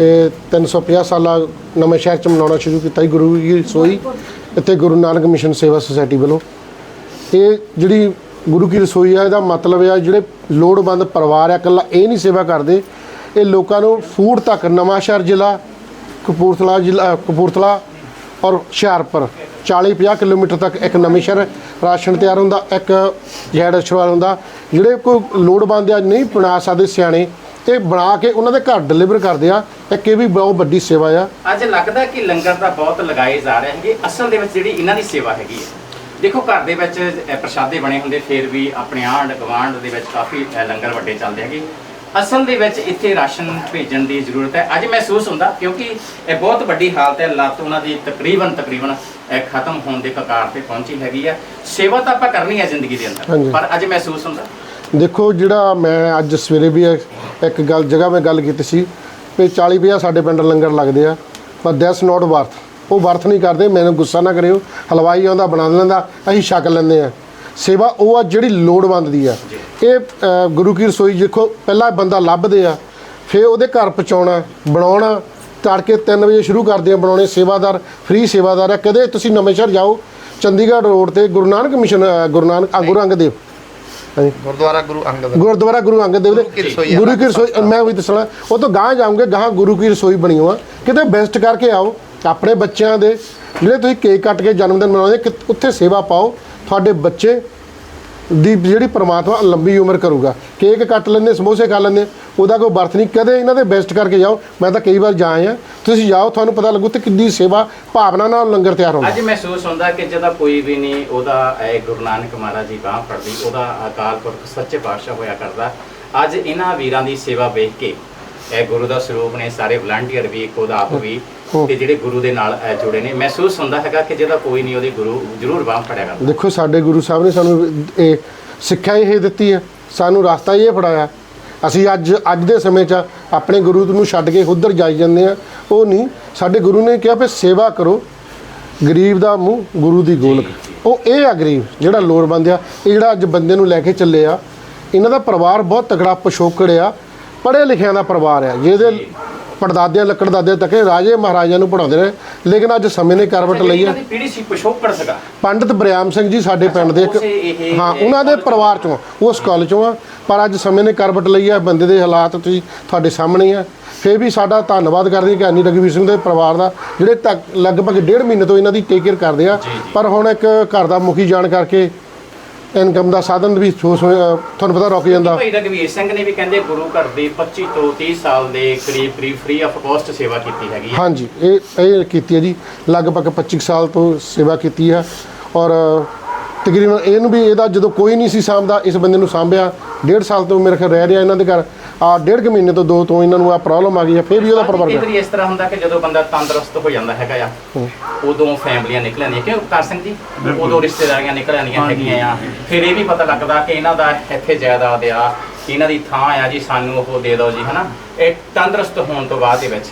ਇਹ 350 ਸਾਲਾ ਨਵੇਂ ਸ਼ਹਿਰ ਚ ਮਨਾਉਣਾ ਸ਼ੁਰੂ ਕੀਤਾ ਜੀ ਗੁਰੂ ਕੀ ਰਸੋਈ, ਇੱਥੇ ਗੁਰੂ ਨਾਨਕ ਮਿਸ਼ਨ ਸੇਵਾ ਸੁਸਾਇਟੀ ਵੱਲੋਂ। ਇਹ ਜਿਹੜੀ ਗੁਰੂ ਕੀ ਰਸੋਈ ਆ, ਇਹਦਾ ਮਤਲਬ ਆ, ਜਿਹੜੇ ਲੋੜਵੰਦ ਪਰਿਵਾਰ ਆ, ਇਕੱਲਾ ਇਹ ਨਹੀਂ ਸੇਵਾ ਕਰਦੇ। ਇਹ ਲੋਕਾਂ ਨੂੰ ਫੂਡ ਤੱਕ ਨਵਾਂ ਸ਼ਹਿਰ ਜ਼ਿਲ੍ਹਾ, ਕਪੂਰਥਲਾ ਜ਼ਿਲ੍ਹਾ ਕਪੂਰਥਲਾ ਔਰ ਹੁਸ਼ਿਆਰਪੁਰ 40-50 ਕਿਲੋਮੀਟਰ ਤੱਕ ਇੱਕ ਨਵੇਂ ਸ਼ਹਿਰ ਰਾਸ਼ਨ ਤਿਆਰ ਹੁੰਦਾ, ਇੱਕ ਜੈਡ ਅਸ਼ਵਾਲ ਹੁੰਦਾ। ਜਿਹੜੇ ਕੋਈ ਲੋੜਵੰਦ ਆ, ਨਹੀਂ ਬਣਾ ਸਕਦੇ ਸਿਆਣੇ ਇਹ ਬਣਾ ਕੇ ਉਹਨਾਂ ਦੇ ਘਰ ਡਿਲੀਵਰ ਕਰਦੇ ਆ। ਇੱਕ ਇਹ ਵੀ ਬਹੁਤ ਵੱਡੀ ਸੇਵਾ ਆ। ਅੱਜ ਲੱਗਦਾ ਕਿ ਲੰਗਰ ਤਾਂ ਬਹੁਤ ਲਗਾਏ ਜਾ ਰਹੇ ਹੈਗੇ। ਅਸਲ ਦੇ ਵਿੱਚ ਜਿਹੜੀ ਇਹਨਾਂ ਦੀ ਸੇਵਾ ਹੈਗੀ ਹੈ ਦੇਖੋ ਘਰ ਦੇ ਵਿੱਚ ਪ੍ਰਸ਼ਾਦੇ ਬਣੇ ਹੁੰਦੇ ਫਿਰ ਵੀ ਆਪਣੇ ਆਂਢ ਗਵਾਂਢ ਦੇ ਵਿੱਚ ਕਾਫੀ ਲੰਗਰ ਵੱਡੇ ਚੱਲਦੇ ਹੈਗੇ। ਅਸਲ ਦੇ ਵਿੱਚ ਇੱਥੇ ਰਾਸ਼ਨ ਭੇਜਣ ਦੀ ਜ਼ਰੂਰਤ ਹੈ। ਅੱਜ ਮਹਿਸੂਸ ਹੁੰਦਾ ਕਿਉਂਕਿ ਇਹ ਬਹੁਤ ਵੱਡੀ ਹਾਲਤ ਹੈ। ਲੱਤ ਉਹਨਾਂ ਦੀ ਤਕਰੀਬਨ ਤਕਰੀਬਨ ਖਤਮ ਹੋਣ ਦੇ ਕਗਾਰ ਤੇ ਪਹੁੰਚੀ ਹੈਗੀ ਆ ਸੇਵਾ ਤਾਂ ਆਪਾਂ ਕਰਨੀ ਹੈ ਜ਼ਿੰਦਗੀ ਦੇ ਅੰਦਰ। ਪਰ ਅੱਜ ਮਹਿਸੂਸ ਹੁੰਦਾ ਦੇਖੋ ਜਿਹੜਾ ਮੈਂ ਅੱਜ ਸਵੇਰੇ ਵੀ ਇੱਕ- ਗੱਲ ਜਗ੍ਹਾ ਮੈਂ ਗੱਲ ਕੀਤੀ ਸੀ ਵੀ 40 50 ਸਾਡੇ ਪਿੰਡ ਲੰਗਰ ਲੱਗਦੇ ਆ ਪਰ ਦੈਟਸ ਨਾਟ ਵਰਥ ਉਹ ਵਰਥ ਨਹੀਂ ਕਰਦੇ ਮੈਨੂੰ ਗੁੱਸਾ ਨਾ ਕਰਿਓ ਹਲਵਾਈ ਆਉਂਦਾ ਬਣਾ ਲੈਂਦਾ ਅਸੀਂ ਛਕ ਲੈਂਦੇ ਆ। ਸੇਵਾ ਉਹ ਆ ਜਿਹੜੀ ਲੋੜਵੰਦ ਦੀ ਆ। ਇਹ ਗੁਰੂ ਕੀ ਰਸੋਈ ਦੇਖੋ ਪਹਿਲਾਂ ਬੰਦਾ ਲੱਭਦੇ ਆ ਫਿਰ ਉਹਦੇ ਘਰ ਪਹੁੰਚਾਉਣਾ ਬਣਾਉਣਾ ਤੜਕੇ 3 ਵਜੇ ਸ਼ੁਰੂ ਕਰਦੇ ਆ ਬਣਾਉਣੇ ਸੇਵਾਦਾਰ ਫ੍ਰੀ ਸੇਵਾਦਾਰ ਆ। ਕਦੇ ਤੁਸੀਂ ਨਵੇਂ ਸ਼ਹਿਰ ਜਾਓ ਚੰਡੀਗੜ੍ਹ ਰੋਡ ਤੇ ਗੁਰੂ ਨਾਨਕ ਮਿਸ਼ਨ ਗੁਰੂ ਨਾਨਕ ਆ, ਗੁਰੂ ਦੇਵ। ਹਾਂਜੀ। ਗੁਰਦੁਆਰਾ ਗੁਰੂ ਅੰਗਦ ਗੁਰਦੁਆਰਾ ਗੁਰੂ ਅੰਗਦ ਦੇਵ ਗੁਰੂ ਦੇ ਗੁਰੂ ਕੀ ਰਸੋਈ ਮੈਂ ਵੀ ਦੱਸਣਾ ਉਹ ਤੋਂ ਗਾਂ ਜਾਓਗੇ ਗਾਂ ਗੁਰੂ ਕੀ ਰਸੋਈ ਬਣੀ ਹੋਆ। ਕਿਤੇ ਬੈਸਟ ਕਰਕੇ ਆਓ ਆਪਣੇ ਬੱਚਿਆਂ ਦੇ ਜਿਹੜੇ ਤੁਸੀਂ ਕੇਕ ਕੱਟ ਕੇ ਜਨਮ ਦਿਨ ਮਨਾਉਂਦੇ ਉੱਥੇ ਸੇਵਾ ਪਾਓ ਤੁਹਾਡੇ ਬੱਚੇ ਦੀ ਜਿਹੜੀ ਪ੍ਰਮਾਤਮਾ ਲੰਬੀ ਉਮਰ ਕਰੂਗਾ। ਕੇਕ ਕੱਟ ਲੈਂਦੇ, ਸਮੋਸੇ ਖਾ ਲੈਂਦੇ, ਉਹਦਾ ਕੋਈ ਬਰਥ ਨਹੀਂ। ਕਦੇ ਇਹਨਾਂ ਦੇ ਬੈਸਟ ਕਰਕੇ ਜਾਓ। ਮੈਂ ਤਾਂ ਕਈ ਵਾਰ ਜਾ ਆਇਆ ਤੁਸੀਂ ਜਾਓ, ਤੁਹਾਨੂੰ ਪਤਾ ਲੱਗੂ ਤੇ ਕਿੰਨੀ ਸੇਵਾ, ਭਾਵਨਾ ਨਾਲ ਲੰਗਰ ਤਿਆਰ ਹੁੰਦਾ। ਅੱਜ ਮਹਿਸੂਸ ਹੁੰਦਾ ਕਿ ਜਦੋਂ ਕੋਈ ਵੀ ਨਹੀਂ, ਉਹਦਾ ਇਹ ਗੁਰੂ ਨਾਨਕ ਮਹਾਰਾਜ ਜੀ ਬਾਹ ਫੜਦੀ, ਉਹਦਾ ਅਕਾਲ ਪੁਰਖ ਸੱਚੇ ਪਾਤਸ਼ਾਹ ਹੋਇਆ ਕਰਦਾ। ਅੱਜ ਇਹਨਾਂ ਵੀਰਾਂ ਦੀ ਸੇਵਾ ਵੇਖ ਕੇ, ਇਹ ਗੁਰੂ ਦਾ ਸਰੂਪ ਨੇ, ਸਾਰੇ ਵਲੰਟੀਅਰ ਵੀ ਖੁਦ ਆਪ ਵੀ ਤੇ ਜਿਹੜੇ ਗੁਰੂ ਦੇ ਨਾਲ ਅ, ਜੁੜੇ ਨੇ। ਮਹਿਸੂਸ ਹੁੰਦਾ ਹੈਗਾ ਕਿ ਜਿਹਦਾ ਕੋਈ ਨਹੀਂ ਉਹਦੀ ਗੁਰੂ ਜ਼ਰੂਰ ਬਾਹ ਫੜਿਆ ਕਰਦਾ। ਦੇਖੋ ਸਾਡੇ ਗੁਰੂ ਸਾਹਿਬ ਨੇ ਸਾਨੂੰ ਇਹ ਸਿੱਖਿਆ ਇਹ ਦਿੱਤੀ ਹੈ। ਸਾਨੂੰ ਰਸਤਾ ਇਹ ਫੜਾਇਆ। ਅਸੀਂ ਅੱਜ ਅੱਜ ਦੇ ਸਮੇਂ 'ਚ ਆਪਣੇ ਗੁਰੂ ਨੂੰ ਛੱਡ ਕੇ ਉਧਰ ਜਾਈ ਜਾਂਦੇ ਆ ਉਹ ਨਹੀਂ ਸਾਡੇ ਗੁਰੂ ਨੇ ਕਿਹਾ ਵੀ ਸੇਵਾ ਕਰੋ। ਗਰੀਬ ਦਾ ਮੂੰਹ ਗੁਰੂ ਦੀ ਗੋਲਕ। ਉਹ ਇਹ ਆ ਗਰੀਬ ਜਿਹੜਾ ਲੋੜਵੰਦ ਆ। ਇਹ ਜਿਹੜਾ ਅੱਜ ਬੰਦੇ ਨੂੰ ਲੈ ਕੇ ਚੱਲੇ ਆ। ਇਹਨਾਂ ਦਾ ਪਰਿਵਾਰ ਬਹੁਤ ਤਕੜਾ ਪਿਛੋਕੜ ਆ। ਪੜ੍ਹੇ ਲਿਖਿਆਂ ਦਾ ਪਰਿਵਾਰ ਆ। ਜਿਹਦੇ ਪੜਦਾਦਿਆਂ ਲੱਕੜ ਦਾਦੇ ਤੱਕ ਰਾਜੇ ਮਹਾਰਾਜਿਆਂ ਨੂੰ ਪੜਾਉਂਦੇ ਰਹੇ। ਲੇਕਿਨ ਅੱਜ ਸਮੇਂ ਨੇ ਕਰਵਟ ਲਈ ਹੈ। ਦੀ ਪੀੜ੍ਹੀ ਸੀ ਪਿਛੋਕੜ ਪੰਡਿਤ ਬਰਿਆਮ ਸਿੰਘ ਜੀ ਸਾਡੇ ਪਿੰਡ ਦੇ ਇੱਕ ਹਾਂ ਉਹਨਾਂ ਦੇ ਪਰਿਵਾਰ ਚੋਂ ਉਸ ਕਾਲਜ ਚੋਂ ਆ। ਪਰ ਅੱਜ ਸਮੇਂ ਨੇ ਕਰਵਟ ਲਈ ਆ ਬੰਦੇ ਦੇ ਹਾਲਾਤ ਤੁਸੀਂ ਤੁਹਾਡੇ ਸਾਹਮਣੇ ਆ। ਫੇਰ ਵੀ ਸਾਡਾ ਧੰਨਵਾਦ ਕਰਦੇ ਹਾਂ ਕਿ ਅਨੀ ਰਗਵੀਰ ਸਿੰਘ ਦੇ ਪਰਿਵਾਰ ਦਾ ਜਿਹੜੇ ਤੱਕ ਲਗਭਗ ਡੇਢ ਮਹੀਨੇ ਤੋਂ ਇਹਨਾਂ ਦੀ ਟੇਕ ਕੇਅਰ ਕਰਦੇ ਆ। ਪਰ ਹੁਣ ਇੱਕ ਘਰ ਦਾ ਮੁਖੀ ਜਾਣ ਕਰਕੇ ਇਨਕਮ ਦਾ ਸਾਧਨ ਵੀ ਤੁਹਾਨੂੰ ਪਤਾ ਰੁਕ ਜਾਂਦਾ। ਭਾਈ ਰਗਵੀਰ ਸਿੰਘ ਨੇ ਵੀ ਕਹਿੰਦੇ ਗੁਰੂ ਘਰ ਦੀ 25 ਤੋਂ 30 ਸਾਲ ਦੇ ਕਰੀਬ ਕਰੀਬ ਫ੍ਰੀ ਆਫ ਕਾਸਟ ਸੇਵਾ ਕੀਤੀ ਹੈਗੀ ਹੈ। ਹਾਂਜੀ ਇਹ ਇਹ ਕੀਤੀ ਹੈ ਜੀ। ਲਗਭਗ 25 ਕੁ ਸਾਲ ਤੋਂ ਸੇਵਾ ਕੀਤੀ ਹੈ ਔਰ ਤਕਰੀਬਨ ਇਹਨੂੰ ਵੀ ਇਹਦਾ ਜਦੋਂ ਕੋਈ ਨਹੀਂ ਸੀ ਸਾਂਭਦਾ ਇਸ ਬੰਦੇ ਨੂੰ ਸਾਂਭਿਆ। ਡੇਢ ਸਾਲ ਤੋਂ ਮੇਰੇ ਖਿਆਲ ਰਹਿ ਰਿਹਾ ਇਹਨਾਂ ਦੇ ਘਰ। ਆ ਡੇਢ ਕੁ ਮਹੀਨੇ ਤੋਂ ਦੋ ਤੋਂ ਇਹਨਾਂ ਨੂੰ ਆ ਪ੍ਰੋਬਲਮ ਆ ਗਈ ਹੈ ਫਿਰ ਵੀ ਉਹਦਾ ਪਰਿਵਾਰ ਕਈ ਵਾਰੀ ਇਸ ਤਰ੍ਹਾਂ ਹੁੰਦਾ ਕਿ ਜਦੋਂ ਬੰਦਾ ਤੰਦਰੁਸਤ ਹੋ ਜਾਂਦਾ ਹੈਗਾ ਆ ਉਦੋਂ ਫੈਮਲੀਆਂ ਨਿਕਲ ਆਉਂਦੀਆਂ। ਕਿ ਉਪਕਾਰ ਸਿੰਘ ਜੀ ਉਦੋਂ ਰਿਸ਼ਤੇਦਾਰੀਆਂ ਨਿਕਲ ਆਉਂਦੀਆਂ ਹੈਗੀਆਂ ਆ। ਫਿਰ ਇਹ ਵੀ ਪਤਾ ਲੱਗਦਾ ਕਿ ਇਹਨਾਂ ਦਾ ਇੱਥੇ ਜਾਇਦਾਦ ਆ ਇਹਨਾਂ ਦੀ ਥਾਂ ਆ ਜੀ ਸਾਨੂੰ ਉਹ ਦੇ ਦਿਓ ਜੀ ਹਨਾ? ਇਹ ਤੰਦਰੁਸਤ ਹੋਣ ਤੋਂ ਬਾਅਦ ਦੇ ਵਿੱਚ।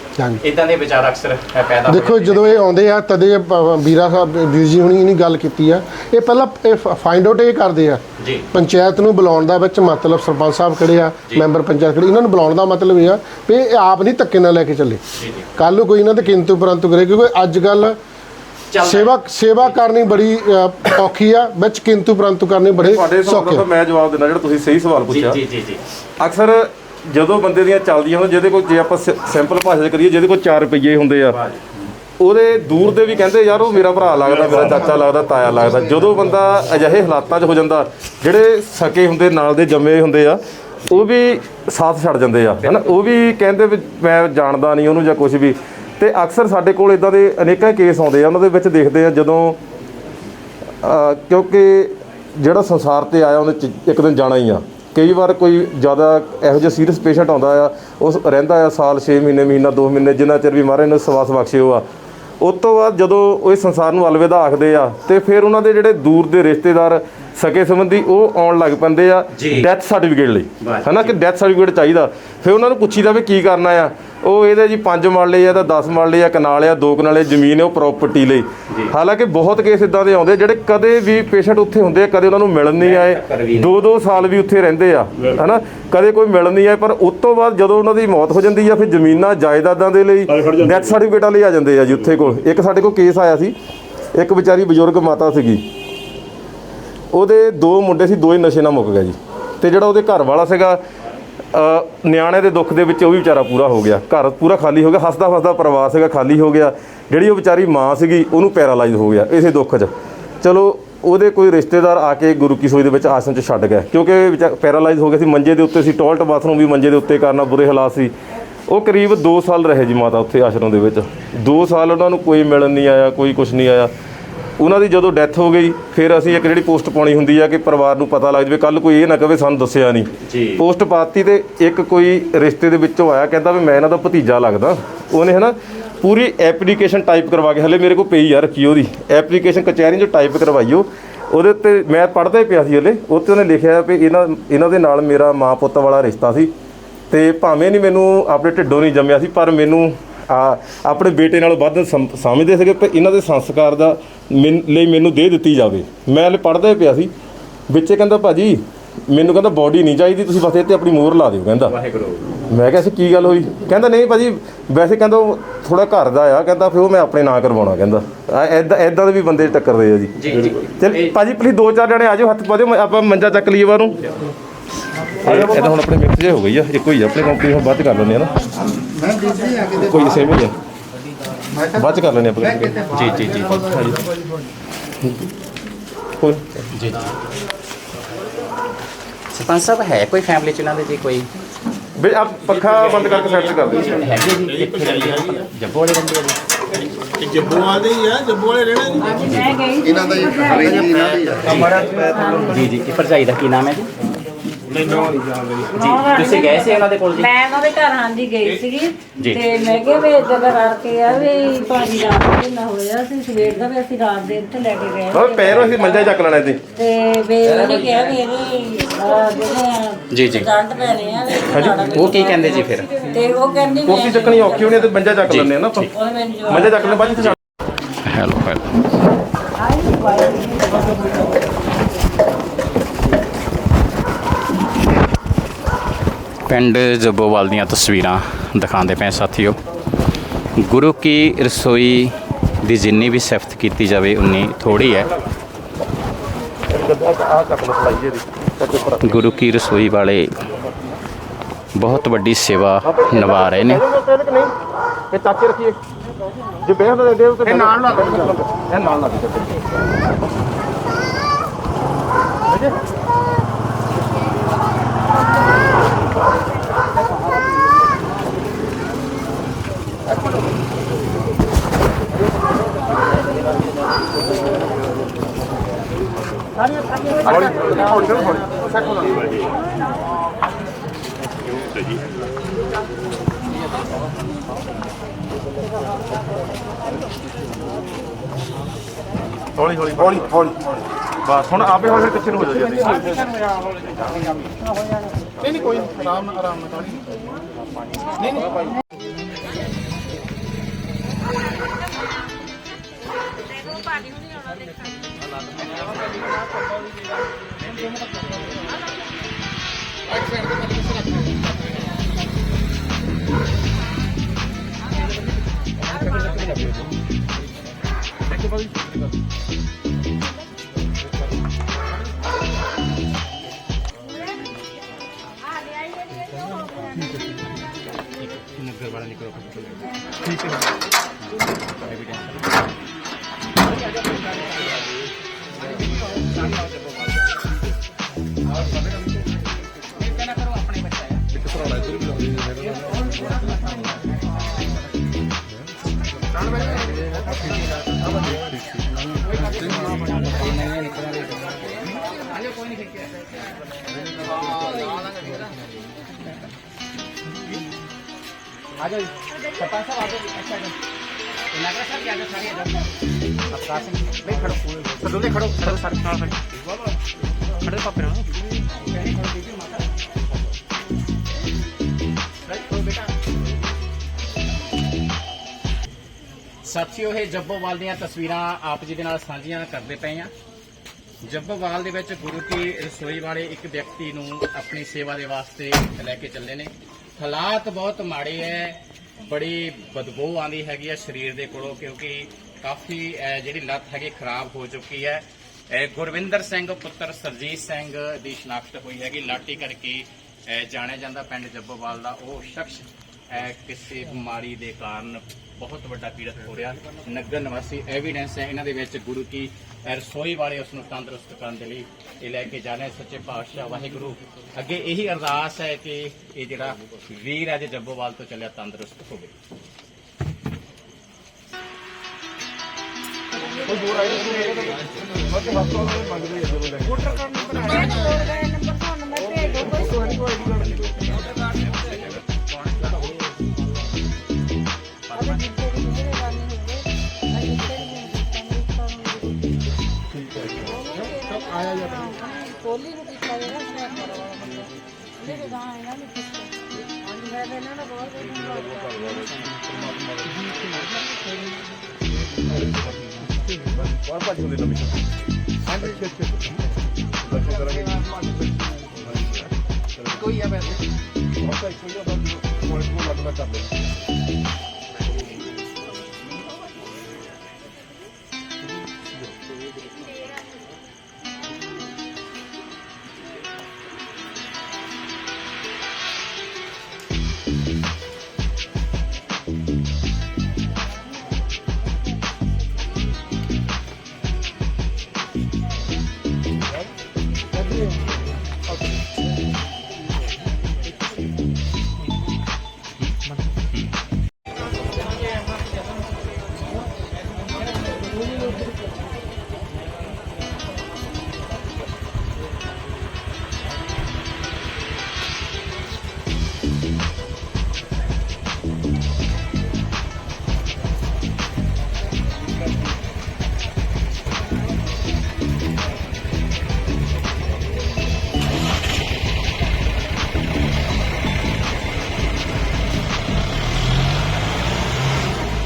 ਇਦਾਂ ਦੇ ਵਿਚਾਰ ਅਕਸਰ ਪੈਦਾ ਦੇਖੋ ਜਾਂਦੇ ਇਹ ਆਉਂਦੇ ਆ ਤਦੇ ਵੀਰਾ ਸਾਹਿਬ ਵੀਰ ਜੀ ਹੁਣੀ ਇਹਨੀ ਗੱਲ ਕੀਤੀ ਆ। ਇਹ ਪਹਿਲਾਂ ਇਹ ਫਾਈਂਡ ਆਊਟ ਇਹ ਕਰਦੇ ਆ। ਜੀ। ਪੰਚਾਇਤ ਨੂੰ ਬੁਲਾਉਣ ਦਾ ਵਿੱਚ ਮਤਲਬ ਸਰਪੰਚ ਸਾਹਿਬ ਖੜੇ ਆ ਮੈਂਬਰ ਪੰਚਾਇਤ ਖੜੇ ਇਹਨਾਂ ਨੂੰ ਬੁਲਾਉਣ ਦਾ ਮਤਲਬ ਇਹ ਆ ਵੀ ਇਹ ਆਪ ਨਹੀਂ ਧੱਕੇ ਨਾਲ ਲੈ ਕੇ ਚੱਲੇ। ਕੱਲ ਨੂੰ ਕੋਈ ਇਹਨਾਂ ਤੇ ਕਿੰਤੂ ਪਰੰਤੂ ਕਰੇ ਕਿਉਂਕਿ ਅੱਜ ਕੱਲ ਸੇਵਾ ਸੇਵਾ ਕਰਨੀ ਬੜੀ ਅ, ਔਖੀ ਆ। ਵਿੱਚ ਕਿੰਤੂ ਪਰੰਤੂ ਕਰਨੇ ਬੜੇ ਤੁਹਾਡੇ ਸੌਖੇ ਨਾਲ ਤਾਂ ਮੈਂ ਜਵਾਬ ਦਿੰਦਾ ਜਿਹੜਾ ਤੁਸੀਂ ਸਹੀ ਸਵਾਲ ਜੀ ਪੁੱਛਿਆ। ਜੀ ਜੀ ਜੀ। ਅਕਸਰ ਜਦੋਂ ਬੰਦੇ ਦੀਆਂ ਚੱਲਦੀਆਂ ਹੋਣ ਜਿਹਦੇ ਕੋਲ ਜੇ ਆਪਾਂ ਸਿੰਪਲ ਭਾਸ਼ਾ 'ਚ ਕਰੀਏ ਜਿਹਦੇ ਕੋਲ 4 ਰੁਪਏ ਹੁੰਦੇ ਆ ਉਹਦੇ ਦੂਰ ਦੇ ਵੀ ਕਹਿੰਦੇ ਯਾਰ ਉਹ ਮੇਰਾ ਭਰਾ ਲੱਗਦਾ ਮੇਰਾ ਚਾਚਾ ਲੱਗਦਾ ਤਾਇਆ ਲੱਗਦਾ। ਜਦੋਂ ਬੰਦਾ ਅਜਿਹੇ ਹਾਲਾਤਾਂ 'ਚ ਹੋ ਜਾਂਦਾ ਜਿਹੜੇ ਸਕੇ ਹੁੰਦੇ ਨਾਲ ਦੇ ਜੰਮੇ ਹੁੰਦੇ ਆ ਉਹ ਵੀ ਸਾਥ ਛੱਡ ਜਾਂਦੇ ਆ ਹਨਾ? ਉਹ ਵੀ ਕਹਿੰਦੇ ਵੀ ਮੈਂ ਜਾਣਦਾ ਨਹੀਂ ਉਹਨੂੰ ਜਾਂ ਕੁਝ ਵੀ। ਤੇ ਅਕਸਰ ਸਾਡੇ ਕੋਲ ਇਦਾਂ ਦੇ ਅਨੇਕਾਂ ਕੇਸ ਆਉਂਦੇ ਆ, ਉਹਨਾਂ ਦੇ ਵਿੱਚ ਦੇਖਦੇ ਆ ਜਦੋਂ ਕਿਉਂਕਿ ਜਿਹੜਾ ਸੰਸਾਰ ਤੇ ਆਇਆ, ਉਹਨੇ ਚ- ਇੱਕ ਦਿਨ ਜਾਣਾ ਹੀ ਆ। ਕਈ ਵਾਰ ਕੋਈ ਜ਼ਿਆਦਾ ਇਹੋ ਜਿਹਾ ਸੀਰੀਅਸ ਪੇਸ਼ੈਂਟ ਆਉਂਦਾ ਆ, ਉਸ ਰਹਿੰਦਾ ਆ ਸਾਲ 6 ਮਹੀਨੇ, ਮਹੀਨਾ 2 ਮਹੀਨੇ, ਜਿੰਨਾ ਚਿਰ ਵੀ ਮਹਾਰਾਜ ਨੇ ਸਵਾਸ ਬਖਸ਼ਿਓ ਆ। ਉਸ ਤੋਂ ਬਾਅਦ ਜਦੋਂ ਉਹ ਸੰਸਾਰ ਨੂੰ ਅਲਵਿਦਾ ਆਖਦੇ ਆ, ਤੇ ਫਿਰ ਉਹਨਾਂ ਦੇ ਜਿਹੜੇ ਦੂਰ ਦੇ ਰਿਸ਼ਤੇਦਾਰ ਸਕੇ ਸੰਬੰਧੀ ਉਹ ਆਉਣ ਲੱਗ ਪੈਂਦੇ ਆ। ਡੈਥ ਸਰਟੀਫਿਕੇਟ ਲਈ। ਹਨਾ ਕਿ ਡੈਥ ਸਰਟੀਫਿਕੇਟ ਚਾਹੀਦਾ। ਫਿਰ ਉਹਨਾਂ ਨੂੰ ਪੁੱਛੀਦਾ ਵੀ ਕੀ ਕਰਨਾ ਆ। ਉਹ ਇਹਦੇ ਜੀ 5 ਮਰਲੇ ਆ ਤਾਂ 10 ਮਰਲੇ ਆ ਕਨਾਲ ਆ ਦੋ ਕਨਾਲੇ ਜ਼ਮੀਨ ਹੈ ਉਹ ਪ੍ਰਾਪਰਟੀ ਲਈ। ਹਾਲਾਂਕਿ ਬਹੁਤ ਕੇਸ ਇਦਾਂ ਦੇ ਆਉਂਦੇ ਜਿਹੜੇ ਕਦੇ ਵੀ ਪੇਸ਼ੈਂਟ ਉੱਥੇ ਹੁੰਦੇ ਆ ਕਦੇ ਉਹਨਾਂ ਨੂੰ ਮਿਲਣ ਨਹੀਂ ਆਏ। ਦੋ ਦੋ ਸਾਲ ਵੀ ਉੱਥੇ ਰਹਿੰਦੇ ਆ ਹਨਾ? ਕਦੇ ਕੋਈ ਮਿਲਣ ਨਹੀਂ ਆਏ ਪਰ ਉਸ ਤੋਂ ਬਾਅਦ ਜਦੋਂ ਉਹਨਾਂ ਦੀ ਮੌਤ ਹੋ ਜਾਂਦੀ ਆ ਫਿਰ ਜ਼ਮੀਨਾਂ ਜਾਇਦਾਦਾਂ ਦੇ ਲਈ ਡੈਥ ਸਰਟੀਫਿਕੇਟਾਂ ਲਈ ਆ। ਜਾਂਦੇ ਆ ਜੀ ਉੱਥੇ ਕੋਲ। ਇੱਕ ਸਾਡੇ ਕੋਲ ਕੇਸ ਆਇਆ ਸੀ। ਇੱਕ ਵਿਚਾਰੀ ਬਜ਼ੁਰਗ ਮਾਤਾ ਸੀਗੀ। ਉਹਦੇ ਦੋ ਮੁੰਡੇ ਸੀ ਦੋ ਹੀ ਨਸ਼ੇ ਨਾਲ ਮੁੱਕ ਗਿਆ ਜੀ। ਤੇ ਜਿਹੜਾ ਉਹਦੇ ਘਰ ਵਾਲਾ ਸੀਗਾ ਅ, ਨਿਆਣੇ ਦੇ ਦੁੱਖ ਦੇ ਵਿੱਚ ਉਹ ਵੀ ਵਿਚਾਰਾ ਪੂਰਾ ਹੋ ਗਿਆ। ਘਰ ਪੂਰਾ ਖਾਲੀ ਹੋ ਗਿਆ ਹੱਸਦਾ ਹੱਸਦਾ ਪਰਿਵਾਰ ਸੀਗਾ ਖਾਲੀ ਹੋ ਗਿਆ। ਜਿਹੜੀ ਉਹ ਵਿਚਾਰੀ ਮਾਂ ਸੀਗੀ ਉਹਨੂੰ ਪੈਰਾਲਾਈਜ਼ ਹੋ ਗਿਆ ਇਸੇ ਦੁੱਖ 'ਚ। ਚਲੋ ਉਹਦੇ ਕੋਈ ਰਿਸ਼ਤੇਦਾਰ ਆ ਕੇ ਗੁਰੂ ਕੀ ਸੋਈ ਦੇ ਵਿੱਚ ਆਸਣ 'ਚ ਛੱਡ ਗਿਆ। ਕਿਉਂਕਿ ਪੈਰਾਲਾਈਜ਼ ਹੋ ਗਿਆ ਸੀ ਮੰਜੇ ਦੇ ਉੱਤੇ ਸੀ ਟਾਇਲਟ ਬਾਥਰੂਮ ਵੀ ਮੰਜੇ ਦੇ ਉੱਤੇ ਕਰਨਾ ਬੁਰੇ ਹਾਲਾਤ ਸੀ। ਉਹ ਕਰੀਬ 2 ਸਾਲ ਰਹੇ ਜੀ ਮਾਤਾ ਉੱਥੇ ਆਸ਼ਰਮ ਦੇ ਵਿੱਚ। 2 ਸਾਲ ਉਹਨਾਂ ਨੂੰ ਕੋਈ ਮਿਲਣ ਨਹੀਂ ਆਇਆ ਕੋਈ ਕੁਝ ਨਹੀਂ ਆਇਆ। ਉਹਨਾਂ ਦੀ ਜਦੋਂ ਡੈਥ ਹੋ ਗਈ ਫਿਰ ਅਸੀਂ ਇੱਕ ਜਿਹੜੀ ਪੋਸਟ ਪਾਉਣੀ ਹੁੰਦੀ ਆ ਕਿ ਪਰਿਵਾਰ ਨੂੰ ਪਤਾ ਲੱਗ ਜਾਵੇ ਕੱਲ ਕੋਈ ਇਹ ਨਾ ਕਵੇ ਸਾਨੂੰ ਦੱਸਿਆ ਨਹੀਂ। ਪੋਸਟ ਪਾਤੀ ਤੇ ਇੱਕ ਕੋਈ ਰਿਸ਼ਤੇ ਦੇ ਵਿੱਚੋਂ ਆਇਆ ਕਹਿੰਦਾ ਵੀ ਮੈਂ ਇਹਨਾਂ ਦਾ ਭਤੀਜਾ ਲੱਗਦਾ। ਉਹਨੇ ਹਨਾ ਪੂਰੀ ਐਪਲੀਕੇਸ਼ਨ ਟਾਈਪ ਕਰਵਾ ਕੇ ਹਲੇ ਮੇਰੇ ਕੋਲ ਪਈ ਆ ਰੱਖੀ ਉਹਦੀ। ਐਪਲੀਕੇਸ਼ਨ ਕਚਹਿਰੀ 'ਚ ਟਾਈਪ ਕਰਵਾਈਓ ਉਹਦੇ ਉੱਤੇ ਮੈਂ ਪੜ੍ਹਦਾ ਹੀ ਪਿਆ ਸੀ ਹਲੇ ਉੱਤੇ ਉਹਨੇ ਲਿਖਿਆ ਵੀ ਇਹਨਾਂ ਇਹਨਾਂ ਦੇ ਨਾਲ ਮੇਰਾ ਮਾਂ ਪੁੱਤ ਵਾਲਾ ਰਿਸ਼ਤਾ ਸੀ। ਤੇ ਭਾਵੇਂ ਨਹੀਂ ਮੈਨੂੰ ਆਪਣੇ ਢਿੱਡੋਂ ਨਹੀਂ ਜੰਮਿਆ ਸੀ ਪਰ ਮੈਨੂੰ ਆ ਆਪਣੇ ਬੇਟੇ ਨਾਲੋਂ ਵੱਧ ਸਮ- ਸਮਝਦੇ ਸੀਗੇ ਕਿ ਇਹਨਾਂ ਦੇ ਸੰਸਕਾਰ ਦਾ ਮੈਨ- ਲਈ ਮੈਨੂੰ ਦੇ ਦਿੱਤੀ ਜਾਵੇ। ਮੈਂ ਹਲੇ ਪੜ੍ਹਦਾ ਹੀ ਪਿਆ ਸੀ। ਵਿੱਚੇ ਕਹਿੰਦਾ ਭਾਜੀ ਮੈਨੂੰ ਕਹਿੰਦਾ ਬੋਡੀ ਨਹੀਂ ਚਾਹੀਦੀ ਤੁਸੀਂ ਬਸ ਇਹ ਤੇ ਆਪਣੀ ਮੋਹਰ ਲਾ ਦਿਓ ਕਹਿੰਦਾ। ਵਾਹਿਗੁਰੂ। ਮੈਂ ਕਿਹਾ ਸੀ ਕੀ ਗੱਲ ਹੋਈ? ਕਹਿੰਦਾ ਨਹੀਂ ਭਾਜੀ ਵੈਸੇ ਕਹਿੰਦਾ ਉਹ ਥੋੜਾ ਘਰ ਦਾ ਆ ਕਹਿੰਦਾ ਫਿਰ ਉਹ ਮੈਂ ਆਪਣੇ ਨਾਂ ਕਰਵਾਉਣਾ ਕਹਿੰਦਾ। ਐਦਾਂ ਐਦਾਂ ਦੇ ਵੀ ਬੰਦੇ ਟੱਕਰਦੇ ਆ ਜੀ। ਜੀ ਜੀ। ਚਲ ਭਾਜੀ ਪਲੀਜ਼ ਦੋ ਚਾਰ ਜਣੇ ਆ ਜਾਓ ਹੱਥ ਪਾ ਦਿਓ ਮੈਂ- ਆਪਾਂ ਮੰਜਾ ਚੱਕ ਲਈਏ ਬਾਹਰੋਂ। ਇਹ ਤਾਂ ਹੁਣ ਆਪਣੇ ਮਿਕਸ ਜੇ ਹੋ ਗਈ ਆ ਇੱਕੋ ਹੀ ਆ ਆਪਣੀ ਕੰਪਨੀ ਹੁਣ ਬਾਅਦ ਚ ਕਰ ਲੈਂਦੇ ਆ ਨਾ। ਮੈਂ ਬੀਜੀ ਆ ਕਿਤੇ ਕੋਈ ਸੇਮ ਹੀ ਆ। ਬਾਅਦ ਚ ਕਰ ਲੈਂਦੇ ਆਪਾਂ ਜੀ ਜੀ ਜੀ ਕੋਈ ਜੀ ਜੀ। ਸਰਪੰਚ ਸਾਹਿਬ ਹੈ ਕੋਈ ਫੈਮਿਲੀ ਚ ਇਹਨਾਂ ਦੇ ਜੀ ਕੋਈ? ਵੀ ਆ ਪੱਖਾ ਬੰਦ ਕਰਕੇ ਸਾਈਡ ਤੇ ਕਰ ਦਿਓ। ਹੈਗੇ ਜੀ ਜੱਬੋ ਵਾਲੇ ਰਹਿੰਦੇ ਆ ਜੀ। ਇਹ ਜੱਬੂ ਵਾਲੇ ਹੀ ਆ ਜੱਬੂ ਵਾਲੇ ਰਹਿਣਾ ਇਹਨਾਂ ਦਾ ਹੀ ਖਰੀਦੀ ਇਹਨਾਂ ਦੀ ਆ। ਜੀ ਜੀ ਕੀ ਭਰਜਾਈ ਦਾ ਕੀ ਨਾਮ ਹੈ ਜੀ? ਨੌਂ ਜੀ। ਦਾ ਤੁਸੀਂ ਗਏ ਸੀ ਉਹਨਾਂ ਦੇ ਕੋਲ ਜੀ? ਮੈਂ ਉਹਨਾਂ ਦੇ ਘਰ ਹਾਂਜੀ ਗਈ ਸੀਗੀ ਜੀ। ਤੇ ਮੈਂ ਕਿਹਾ ਵੀ ਜਗ੍ਹਾ ਰਲ ਕੇ ਆ ਵੀ ਭਾਜੀ ਰਾਤ ਨੂੰ ਹੋਇਆ ਸੀ ਸਵੇਰ ਦਾ ਵੀ ਅਸੀਂ ਰਾਤ ਦੇ ਇੱਥੇ ਲੈ ਕੇ ਗਏ ਬਸ ਪੈਰੋਂ ਅਸੀਂ ਮੰਜਾ ਚੱਕ ਲੈਣਾ ਤੇ ਤੇ ਵੀ ਉਹਨੇ ਕਿਹਾ ਵੀ ਇਹਦੇ ਆਹ ਜਿਹੜੇ ਜੀ, ਜੀ। ਜੰਟ ਪੈਣੇ ਆ ਵੀ ਤੁਹਾਡਾ ਉਹ ਕੀ ਕਹਿੰਦੇ ਜੀ ਫਿਰ? ਤੇ ਉਹ ਕਹਿੰਦੀ ਕੁਰਸੀ ਚੱਕਣੀ ਔਖੀ ਹੋਣੀ ਆ ਤੇ ਮੰਜਾ ਚੱਕ ਲੈਂਦੇ ਆ ਨਾ ਆਪਾਂ। ਉਹਨੇ ਮੈਨੂੰ ਜਵਾਬ ਮੰਜਾ ਚੱਕ ਲੈ ਬਾਅਦ ਚ ਚੱਕ ਹੈਲੋ ਹੈਲੋ ਪਿੰਡ ਜੱਬੋਵਾਲ ਦੀਆਂ ਤਸਵੀਰਾਂ ਦਿਖਾਉਂਦੇ ਪਏ ਸਾਥੀਓ। ਗੁਰੂ ਕੀ ਰਸੋਈ ਦੀ ਜਿੰਨੀ ਵੀ ਸਿਫਤ ਕੀਤੀ ਜਾਵੇ, ਉਨੀ ਥੋੜੀ ਹੈ। ਗੁਰੂ ਕੀ ਰਸੋਈ ਵਾਲੇ ਬਹੁਤ ਵੱਡੀ ਸੇਵਾ ਨਿਭਾ ਰਹੇ ਨੇ। ਇਹ ਚਾਚੇ ਰੱਖੀਏ ਜੇ ਬਹਿ ਦੇ ਦੇ ਇਹ ਨਾਲ ਲਾ ਇਹ ਨਾਲ। ਲਾ ਦੇ ਹੌਲੀ ਹੌਲੀ ਹੌਲੀ ਹੌਲੀ ਬਸ ਹੁਣ ਆਪੇ ਹੌਲੀ ਪਿੱਛੇ ਨੂੰ ਹੋ ਜਾਓ ਜੀ ਨਹੀਂ ਨਹੀਂ। ਕੋਈ ਆਰਾਮ ਨਾਲ ਆਰਾਮ ਨਾਲ ਨਹੀਂ ਨਹੀਂ। ঠিক আছে ਸਾਥੀਓ ਇਹ ਜੱਬੋਵਾਲ ਦੀਆਂ ਤਸਵੀਰਾਂ ਆਪ ਜੀ ਦੇ ਨਾਲ ਸਾਂਝੀਆਂ ਕਰਦੇ ਪਏ ਆ ਜੱਬੋਵਾਲ ਦੇ ਵਿੱਚ ਗੁਰੂ ਕੀ ਰਸੋਈ ਵਾਲੇ ਇੱਕ ਵਿਅਕਤੀ ਨੂੰ ਆਪਣੀ ਸੇਵਾ ਦੇ ਵਾਸਤੇ ਲੈ ਕੇ ਚੱਲੇ ਨੇ ਹਾਲਾਤ ਬਹੁਤ ਮਾੜੇ ਐ। ਬੜੀ ਬਦਬੂ ਆਂਦੀ ਹੈਗੀ ਹੈ ਸਰੀਰ ਦੇ ਕੋਲੋਂ, ਕਿਉਂਕਿ ਕਾਫੀ ਜਿਹੜੀ ਲੱਤ ਹੈਗੀ ਖਰਾਬ ਹੋ ਚੁੱਕੀ ਹੈ ਗੁਰਵਿੰਦਰ ਸਿੰਘ, ਪੁੱਤਰ ਸਰਜੀਤ ਸਿੰਘ ਦੀ ਸ਼ਨਾਖਤ ਹੋਈ ਹੈਗੀ। ਲਾਟੀ ਕਰਕੇ ਜਾਣਿਆ ਜਾਂਦਾ ਪਿੰਡ ਜੱਬੋਵਾਲ ਦਾ। ਉਹ ਸ਼ਖਸ ਕਿਸੇ ਬਿਮਾਰੀ ਦੇ ਕਾਰਨ ਬਹੁਤ ਵੱਡਾ ਪੀੜਤ ਹੋ ਰਿਹਾ। ਨਗਰ ਨਿਵਾਸੀ ਐਵੀਡੈਂਸ ਹੈ ਇਹਨਾਂ ਦੇ ਵਿੱਚ ਗੁਰੂ ਕੀ ਰਸੋਈ ਵਾਲੇ ਉਸ ਨੂੰ ਤੰਦਰੁਸਤ ਕਰਨ ਦੇ ਲਈ ਇਹ ਲੈ ਕੇ ਜਾਣੇ ਸੱਚੇ ਪਾਤਸ਼ਾਹ ਵਾਹਿਗੁਰੂ ਅੱਗੇ ਇਹੀ ਅਰਦਾਸ ਹੈ ਕਿ ਇਹ ਜਿਹੜਾ ਵੀਰ ਅੱਜ ਜੱਬੋਵਾਲ ਤੋਂ ਚੱਲਿਆ ਤੰਦਰੁਸਤ ਹੋਵੇ। ਕੋਲੀ ਨੂੰ ਕੀਤਾ ਜਿਹੜਾ ਸਨੈਕ ਕਰਵਾ ਬੰਦਾ। ਜਿਹੜੇ ਗਾਂ ਇਹਨਾਂ ਨੂੰ ਕੀਤਾ ਮੈਂ ਤਾਂ ਇਹਨਾਂ ਦਾ ਬਹੁਤ ਬਾਹਰ ਭੱਜ ਹੁੰਦੇ ਨਵੀਂ ਕੋਈ ਆ ਵੈਸੇ। ਕੋਈ ਆ ਬਸ ਕੋਈ ਲੱਗਦਾ ਕਰ ਲੈ